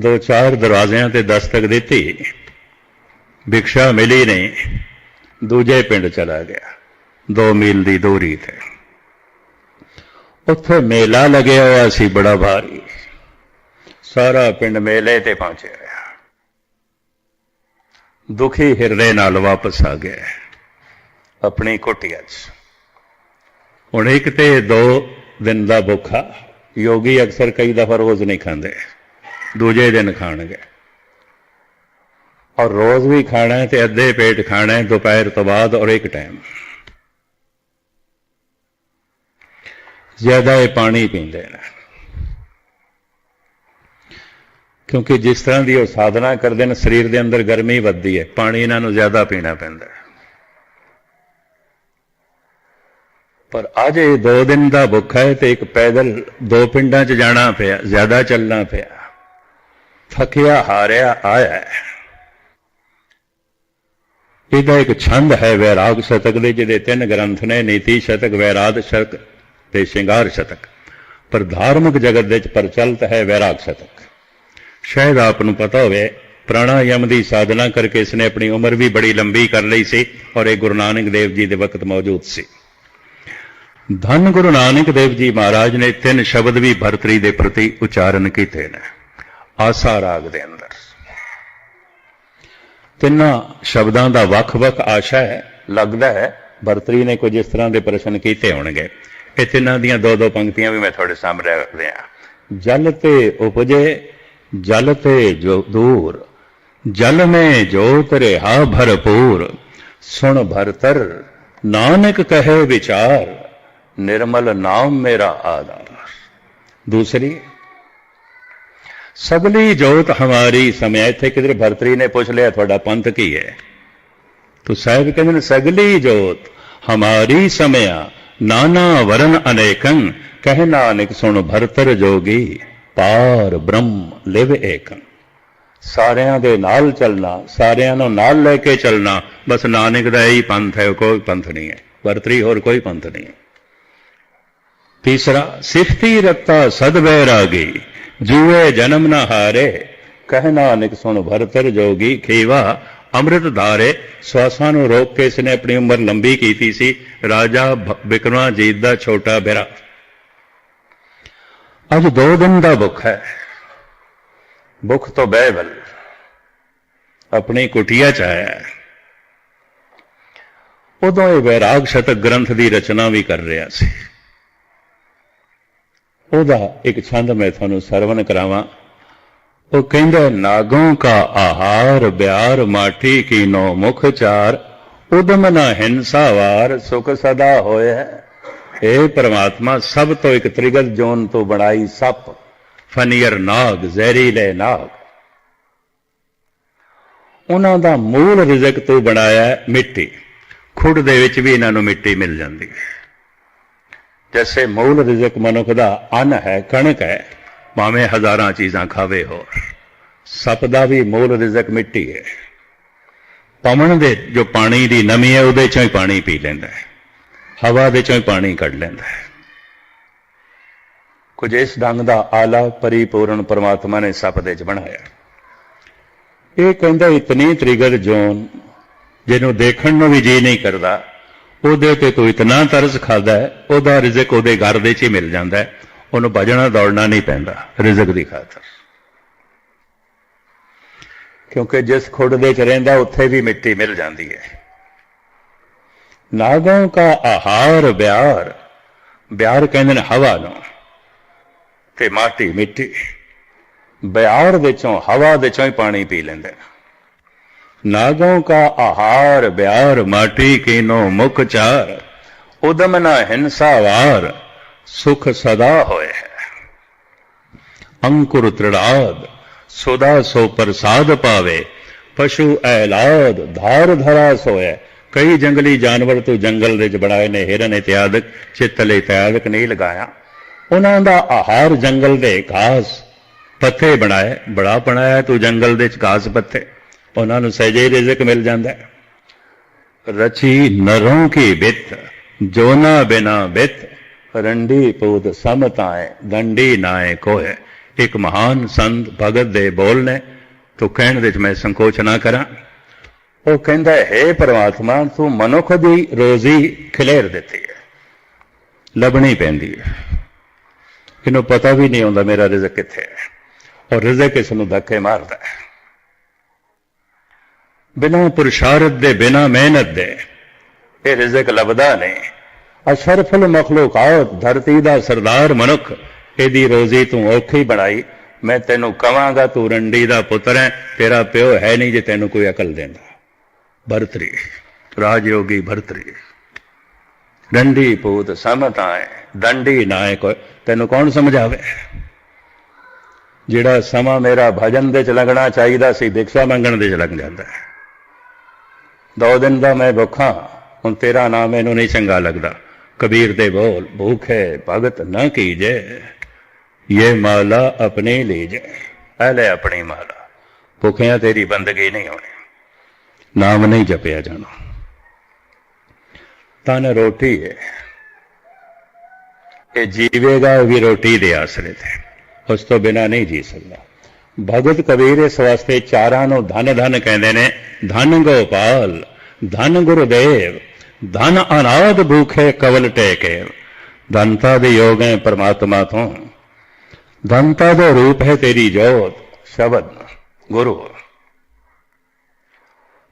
ਦੋ ਚਾਰ ਦਰਵਾਜ਼ਿਆਂ ਤੇ ਦਸਤਕ ਦਿੱਤੀ। ਭਿਕਸ਼ਾ ਮਿਲੀ ਨਹੀਂ। ਦੂਜੇ ਪਿੰਡ ਚਲਾ ਗਿਆ। 2 ਮੀਲ ਦੀ ਦੂਰੀ ਤੇ। ਉੱਥੇ ਮੇਲਾ ਲੱਗਿਆ ਹੋਇਆ ਸੀ, ਬੜਾ ਭਾਰੀ। ਸਾਰਾ ਪਿੰਡ ਮੇਲੇ ਤੇ ਪਹੁੰਚਿਆ ਦੁਖੀ ਹਿਰਦੇ ਨਾਲ ਵਾਪਸ ਆ ਗਿਆ। ਆਪਣੀ ਕੁਟਿਆ 'ਚ। ਹੁਣ ਇੱਕ ਤੇ ਦੋ ਦਿਨ ਦਾ ਭੁੱਖਾ। ਯੋਗੀ ਅਕਸਰ ਕਈ ਦਫਾ ਰੋਜ਼ ਨਹੀਂ ਖਾਂਦੇ। ਦੂਜੇ ਦਿਨ ਖਾਣਗੇ। ਔਰ ਰੋਜ਼ ਵੀ ਖਾਣਾ ਹੈ ਤੇ ਅੱਧੇ ਪੇਟ ਖਾਣਾ ਹੈ, ਦੁਪਹਿਰ ਤੋਂ ਬਾਅਦ ਔਰ ਇੱਕ ਟਾਈਮ ਜ਼ਿਆਦਾ ਇਹ ਪਾਣੀ ਪੀਂਦੇ ਨੇ। ਕਿਉਂਕਿ ਜਿਸ ਤਰ੍ਹਾਂ ਦੀ ਉਹ ਸਾਧਨਾ ਕਰਦੇ ਨੇ, ਸਰੀਰ ਦੇ ਅੰਦਰ ਗਰਮੀ ਵੱਧਦੀ ਹੈ, ਪਾਣੀ ਇਹਨਾਂ ਨੂੰ ਜ਼ਿਆਦਾ ਪੀਣਾ ਪੈਂਦਾ ਹੈ। ਪਰ ਅੱਜ ਇਹ ਦੋ ਦਿਨ ਦਾ ਭੁੱਖਾ ਹੈ ਤੇ ਇੱਕ ਪੈਦਲ ਦੋ ਪਿੰਡਾਂ 'ਚ ਜਾਣਾ ਪਿਆ, ਜ਼ਿਆਦਾ ਚੱਲਣਾ ਪਿਆ। ਥੱਕਿਆ, ਹਾਰਿਆ, ਆਇਆ ਇਹਦਾ ਇੱਕ ਛੰਦ ਹੈ ਵੈਰਾਗ ਸ਼ਤਕ ਦੇ, ਜਿਹਦੇ ਤਿੰਨ ਗ੍ਰੰਥ ਨੇ ਨੀਤੀ ਸ਼ਤਕ ਵੈਰਾਗ ਸ਼ਤਕ ਤੇ ਸ਼ਿੰਗਾਰ ਸ਼ਤਕ। ਪਰ ਧਾਰਮਿਕ ਜਗਤ ਦੇ ਵਿੱਚ ਪ੍ਰਚਲਿਤ ਹੈ ਵੈਰਾਗ ਸ਼ਤਕ। ਸ਼ਾਇਦ ਆਪ ਨੂੰ ਪਤਾ ਹੋਵੇ, ਪ੍ਰਾਣਾਯਮ ਦੀ ਸਾਧਨਾ ਕਰਕੇ ਇਸਨੇ ਆਪਣੀ ਉਮਰ ਵੀ ਬੜੀ ਲੰਬੀ ਕਰ ਲਈ ਸੀ ਔਰ ਇਹ ਗੁਰੂ ਨਾਨਕ ਦੇਵ ਜੀ ਦੇ ਵਕਤ ਮੌਜੂਦ ਸੀ। ਧੰਨ ਗੁਰੂ ਨਾਨਕ ਦੇਵ ਜੀ ਮਹਾਰਾਜ ਨੇ ਤਿੰਨ ਸ਼ਬਦ ਵੀ ਭਰਤਰੀ ਦੇ ਪ੍ਰਤੀ ਉਚਾਰਨ ਕੀਤੇ ਨੇ। ਆਸਾ ਰਾਗ ਦੇ ਅੰਦਰ। ਤਿੰਨਾਂ ਸ਼ਬਦਾਂ ਦਾ ਵੱਖ-ਵੱਖ ਆਸ਼ਾ ਹੈ, ਲੱਗਦਾ ਹੈ ਭਰਤਰੀ ਨੇ ਕੁਝ ਇਸ ਤਰ੍ਹਾਂ ਦੇ ਪ੍ਰਸ਼ਨ ਕੀਤੇ ਹੋਣਗੇ। ਇਹ ਤਿੰਨਾਂ ਦੀਆਂ ਦੋ ਦੋ ਪੰਕਤੀਆਂ ਵੀ ਮੈਂ ਤੁਹਾਡੇ ਸਾਹਮਣੇ ਰੱਖ ਦਿਆਂ ਜਲ ਤੇ ਉਪਜੇ, ਜਲ ਤੇ ਜੋ ਦੂਰ, ਜਲ ਮੇ ਜੋਤ ਰਹਾ ਭਰਪੂਰ, ਸੁਣ ਭਰਤਰ, ਨਾਨਕ ਕਹੇ ਵਿਚਾਰ, ਨਿਰਮਲ ਨਾਮ ਮੇਰਾ ਆਧਾਰ। ਦੂਸਰੀ ਸਗਲੀ ਜੋਤ ਹਮਾਰੀ ਸਮਿਆ ਇੱਥੇ ਕਿਧਰ ਭਰਤਰੀ ਨੇ ਪੁੱਛ ਲਿਆ, ਤੁਹਾਡਾ ਪੰਥ ਕੀ ਹੈ? ਤੋ ਸਾਹਿਬ ਕਹਿੰਦੇ ਨੇ, ਸਗਲੀ ਜੋਤ ਹਮਾਰੀ ਸਮਿਆ ਨਾਨਾ ਵਰਨ ਅਨੇਕੰ, ਕਹਿ ਨਾਨਕ ਸੁਣ ਭਰਤਰ ਜੋਗੀ, ਪਾਰ ਬ੍ਰਹਮ ਲਿਵ ਏਕੰ। ਸਾਰਿਆਂ ਦੇ ਨਾਲ ਚੱਲਣਾ, ਸਾਰਿਆਂ ਨੂੰ ਨਾਲ ਲੈ ਕੇ ਚੱਲਣਾ, ਬਸ ਨਾਨਕ ਦਾ ਇਹੀ ਪੰਥ ਹੈ, ਕੋਈ ਪੰਥ ਨਹੀਂ ਹੈ। ਭਰਤਰੀ ਹੋਰ ਕੋਈ ਪੰਥ ਨਹੀਂ ਹੈ। ਤੀਸਰਾ, ਸਿਫਤੀ ਰਤਾ ਸਦ ਬੈਰਾਗੀ ਜੂਏ ਜਨਮ ਨਾ ਹਾਰੇ ਕਹਿਣਾ ਨਿਕ ਸੁਣ ਭਰਤਰ ਜੋਗੀ ਖੇਵਾ, ਅੰਮ੍ਰਿਤ ਧਾਰੇ, ਸਵਾਸਾਂ ਨੂੰ ਰੋਕ ਕੇ ਇਸਨੇ ਆਪਣੀ ਉਮਰ ਲੰਬੀ ਕੀਤੀ ਸੀ, ਰਾਜਾ ਬਿਕਰਮਾਜੀਤ ਦਾ ਛੋਟਾ ਬੇਰਾ। ਅੱਜ ਦੋ ਦਿਨ ਦਾ ਭੁੱਖ ਹੈ। ਭੁੱਖ ਤੋਂ ਬਹਿਵਲ ਆਪਣੀ ਕੁਟਿਆ ਚ ਆਇਆ ਉਦੋਂ ਇਹ ਵੈਰਾਗ ਸ਼ਤਕ ਗ੍ਰੰਥ ਦੀ ਰਚਨਾ ਵੀ ਕਰ ਰਿਹਾ ਸੀ। ਉਹਦਾ ਇੱਕ ਛੰਦ ਮੈਂ ਤੁਹਾਨੂੰ ਸਰਵਨ ਕਰਾਵਾਂ। ਉਹ ਕਹਿੰਦਾ, ਨਾਗੋਂ ਕਾ ਆਹਾਰ, ਬਿਆਰ ਮਾਟੀ ਕੀ ਨੋ ਮੁਖ ਚਾਰ। ਉਦਮ ਨਾ ਹਿੰਸਾ ਵਾਰ, ਸੁਖ ਸਦਾ ਹੋਇਆ ਇਹ ਪਰਮਾਤਮਾ, ਸਭ ਤੋਂ ਇੱਕ ਤ੍ਰਿਗਤ ਜੋਨ ਤੋਂ ਬਣਾਈ ਸੱਪ। ਫਨੀਅਰ ਨਾਗ ਜ਼ਹਿਰੀਲੇ ਨਾਗ। ਉਹਨਾਂ ਦਾ ਮੂਲ ਰਿਜ਼ਕ ਤੋਂ ਬਣਾਇਆ ਮਿੱਟੀ। ਖੁੱਡ ਦੇ ਵਿੱਚ ਵੀ ਇਹਨਾਂ ਨੂੰ ਮਿੱਟੀ ਮਿਲ ਜਾਂਦੀ ਹੈ। ਜੈਸੇ ਮੂਲ ਰਿਜ਼ਕ ਮਨੁੱਖ ਦਾ ਅੰਨ ਹੈ ਕਣਕ ਹੈ ਭਾਵੇਂ ਹਜ਼ਾਰਾਂ ਚੀਜ਼ਾਂ ਖਾਵੇ ਹੋਰ ਸੱਪ ਦਾ ਵੀ ਮੂਲ ਰਿਜ਼ਕ ਮਿੱਟੀ ਹੈ ਪਵਨ ਦੇ ਜੋ ਪਾਣੀ ਦੀ ਨਮੀ ਹੈ ਉਹਦੇ ਚੋਂ ਹੀ ਪਾਣੀ ਪੀ ਲੈਂਦਾ ਹੈ ਹਵਾ ਦੇ ਚੋਂ ਹੀ ਪਾਣੀ ਕੱਢ ਲੈਂਦਾ ਹੈ ਕੁਝ ਇਸ ਢੰਗ ਦਾ ਆਲਾ ਪਰਿਪੂਰਨ ਪਰਮਾਤਮਾ ਨੇ ਸੱਪ ਦੇ ਚ ਬਣਾਇਆ ਇਹ ਕਹਿੰਦਾ ਇਤਨੀ ਤ੍ਰਿਗਰ ਜੋਨ ਜਿਹਨੂੰ ਦੇਖਣ ਨੂੰ ਵੀ ਜੀ ਨਹੀਂ ਕਰਦਾ ਉਹਦੇ ਤੇ ਤੂੰ ਇਤਨਾ ਤਰਸ ਖਾਦਾ ਹੈ, ਉਹਦਾ ਰਿਜ਼ਕ ਉਹਦੇ ਘਰ ਦੇ ਚ ਹੀ ਮਿਲ ਜਾਂਦਾ ਹੈ। ਉਹਨੂੰ ਭਜਣਾ ਦੌੜਨਾ ਨਹੀਂ ਪੈਂਦਾ, ਰਿਜ਼ਕ ਦੀ ਖਾਤਰ। ਕਿਉਂਕਿ ਜਿਸ ਖੁੱਡ ਦੇ ਚ ਰਹਿੰਦਾ, ਉੱਥੇ ਵੀ ਮਿੱਟੀ ਮਿਲ ਜਾਂਦੀ ਹੈ। ਨਾਗੋਂ ਕਾ ਆਹਾਰ ਬਿਆਰ ਬਿਆਰ ਕਹਿੰਦੇ ਨੇ ਹਵਾ ਨੂੰ, ਤੇ ਮਾਟੀ ਮਿੱਟੀ। ਬਿਆਰ ਦੇ ਚੋਂ ਹਵਾ ਦੇ ਚੋਂ ਹੀ ਪਾਣੀ ਪੀ ਲੈਂਦੇ ਨੇ। ਕਾ ਆਹਾਰ ਬਿਆਰ ਮਾਟੀ ਕੀਨੋ ਮੁਖ ਚਾਰ, ਉਦਮ ਨਾ ਹਿੰਸਾ ਵਾਰ, ਸੁਖ ਸਦਾ ਹੋਏ ਹੈ। ਅੰਕੁਰ ਤ੍ਰਿੜਾਦ, ਸੁਦਾ ਸੋ ਪ੍ਰਸਾਦ ਪਾਵੇ, ਪਸ਼ੂ ਐਲਾਦ, ਧਾਰ ਧਰਾ ਸੋਏ। ਕਈ ਜੰਗਲੀ ਜਾਨਵਰ ਤੋਂ ਜੰਗਲ ਦੇ ਵਿੱਚ ਬਣਾਏ ਨੇ, ਹਿਰਨ ਇਤਿਆਦਿਕ ਚਿੱਤਲੇ ਇਤਿਆਦਿਕ ਨਹੀਂ ਲਗਾਇਆ। ਉਹਨਾਂ ਦਾ ਆਹਾਰ ਜੰਗਲ ਦੇ ਘਾਸ ਪੱਤੇ ਬਣਾਏ, ਬੜਾ ਬਣਾਇਆ ਤੂੰ ਜੰਗਲ ਦੇ ਵਿੱਚ ਘਾਸ ਪੱਤੇ। ਉਹਨਾਂ ਨੂੰ ਸਹਿਜੇ ਰਿਜ਼ਕ ਮਿਲ ਜਾਂਦਾ ਹੈ। ਰਚੀ ਨਰੋਂ ਕੀ ਬਿਤ, ਜੋਨਾ ਬਿਨਾ ਬਿਤ, ਰੰਡੀ ਪੂਤ ਸਮਤਾਏ ਦੰਡੀ ਨਾਏ ਕੋਏ ਇੱਕ ਮਹਾਨ ਸੰਤ ਭਗਤ ਦੇ ਬੋਲ ਨੇ, ਤੋ ਕਹਿਣ ਵਿੱਚ ਮੈਂ ਸੰਕੋਚ ਨਾ ਕਰਾਂ। ਉਹ ਕਹਿੰਦਾ, ਹੈ ਪ੍ਰਮਾਤਮਾ, ਤੂੰ ਮਨੁੱਖ ਦੀ ਰੋਜ਼ੀ ਖਿਲੇਰ ਦਿੱਤੀ ਹੈ। ਲੱਭਣੀ ਪੈਂਦੀ ਹੈ। ਇਹਨੂੰ ਪਤਾ ਵੀ ਨਹੀਂ ਹੁੰਦਾ ਮੇਰਾ ਰਿਜ਼ਕ ਕਿੱਥੇ ਹੈ। ਔਰ ਰਿਜ਼ਕ ਇਸ ਨੂੰ ਧੱਕੇ ਮਾਰਦਾ ਹੈ। ਬਿਨਾਂ ਪੁਰਸ਼ਾਰਤ ਦੇ ਬਿਨਾਂ ਮਿਹਨਤ ਦੇ। ਇਹ ਰਿਜ਼ਕ ਲੱਭਦਾ ਨਹੀਂ। ਅਸ਼ਰਫੁਲ ਮਖਲੂਕਾਤ, ਧਰਤੀ ਦਾ ਸਰਦਾਰ ਮਨੁੱਖ, ਇਹਦੀ ਰੋਜ਼ੀ ਤੂੰ ਔਖੀ ਬਣਾਈ। ਮੈਂ ਤੈਨੂੰ ਕਵਾਂਗਾ ਤੂੰ ਰੰਡੀ ਦਾ ਪੁੱਤਰ ਹੈ। ਤੇਰਾ ਪਿਓ ਹੈ ਨਹੀਂ ਜੇ ਤੈਨੂੰ ਕੋਈ ਅਕਲ ਦਿੰਦਾ। ਭਰਤਰੀ, ਰਾਜਯੋਗੀ ਭਰਤਰੀ। ਰੰਡੀ ਪੂਤ ਸਮਤਾਏ ਦੰਡੀ ਨਾਏ ਕੋ ਤੈਨੂੰ ਕੌਣ ਸਮਝਾਵੇ? ਜਿਹੜਾ ਸਮਾਂ ਮੇਰਾ ਭਜਨ ਦੇ ਚ ਲੱਗਣਾ ਚਾਹੀਦਾ ਸੀ ਦਿਕਸ਼ਾ ਮੰਗਣ ਦੇ ਚ ਲੱਗ ਜਾਂਦਾ ਹੈ। ਦੋ ਦਿਨ ਦਾ ਮੈਂ ਭੁੱਖਾ ਹੁਣ ਤੇਰਾ ਨਾਮ ਮੈਨੂੰ ਨਹੀਂ ਚੰਗਾ ਲੱਗਦਾ। ਕਬੀਰ ਦੇ ਬੋਲ, ਭੁੱਖ ਹੈ ਭਗਤ ਨਾ ਕੀਜੇ ਇਹ ਮਾਲਾ ਆਪਣੇ ਲੀਜੇ। ਇਹ ਲੈ ਆਪਣੀ ਮਾਲਾ, ਭੁੱਖਿਆਂ ਤੇਰੀ ਬੰਦਗੀ ਨਹੀਂ ਹੋਣੀ। ਨਾਮ ਨਹੀਂ ਜਪਿਆ ਜਾਣਾ। ਤਨ ਰੋਟੀ ਹੈ ਇਹ ਜੀਵੇਗਾ ਵੀ ਰੋਟੀ ਦੇ ਆਸਰੇ ਤੇ, ਉਸ ਤੋਂ ਬਿਨਾ ਨਹੀਂ ਜੀ ਸਕਦਾ। ਭਗਤ ਕਬੀਰ ਇਸ ਵਾਸਤੇ ਚਾਰਾਂ ਨੂੰ ਧਨ ਧਨ ਕਹਿੰਦੇ ਨੇ, ਧਨ ਗੋਪਾਲ, ਧਨ ਗੁਰਦੇਵ, ਧਨ ਅਨਾਦ ਭੂਖੇ ਕਵਲ ਟੇਕੇ। ਧਨਤਾ ਦੇ ਯੋਗ ਹੈ ਪਰਮਾਤਮਾ ਤੋਂ। ਧਨਤਾ ਦਾ ਰੂਪ ਹੈ ਤੇਰੀ ਜੋਤ, ਸ਼ਬਦ, ਗੁਰੂ।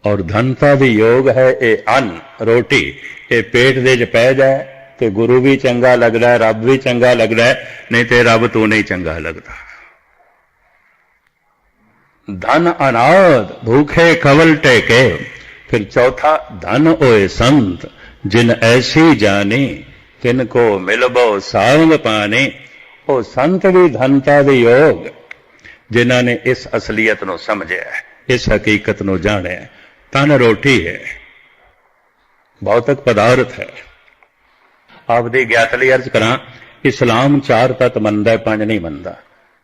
ਔਰ ਧਨਤਾ ਦੀ ਯੋਗ ਹੈ ਇਹ ਅੰਨ, ਰੋਟੀ। ਇਹ ਪੇਟ ਦੇ ਚ ਪੈ ਜਾਏ ਤੇ ਗੁਰੂ ਵੀ ਚੰਗਾ ਲੱਗਦਾ ਰੱਬ ਵੀ ਚੰਗਾ ਲੱਗਦਾ ਨਹੀਂ ਤੇ ਰੱਬ ਤੂੰ ਨਹੀਂ ਚੰਗਾ ਲੱਗਦਾ। ਧਨ ਅਨਾਦ ਭੂਖੇ ਕਵਲ ਟੇਕੇ ਫਿਰ ਚੌਥਾ ਧਨ ਹੋਏ ਸੰਤ ਜਿਨ ਐਸੀ ਜਾਣੇ ਤਿਨ ਕੋ ਮਿਲਬੋ ਸਾੰਗ ਪਾਣੇ ਉਹ ਸੰਤ ਵੀ ਧਨਤਾ ਦੇ ਯੋਗ ਜਿਨ੍ਹਾਂ ਨੇ ਇਸ ਅਸਲੀਅਤ ਨੂੰ ਸਮਝਿਆ ਇਸ ਹਕੀਕਤ ਨੂੰ ਜਾਣਿਆ ਤਨ ਰੋਟੀ ਹੈ ਭੌਤਿਕ ਪਦਾਰਥ ਹੈ ਆਪਦੀ ਗਿਆਤ ਲਈ ਅਰਜ਼ ਕਰਾਂ ਇਸਲਾਮ ਚਾਰ ਤਤ ਮੰਨਦਾ ਪੰਜ ਨਹੀਂ ਮੰਨਦਾ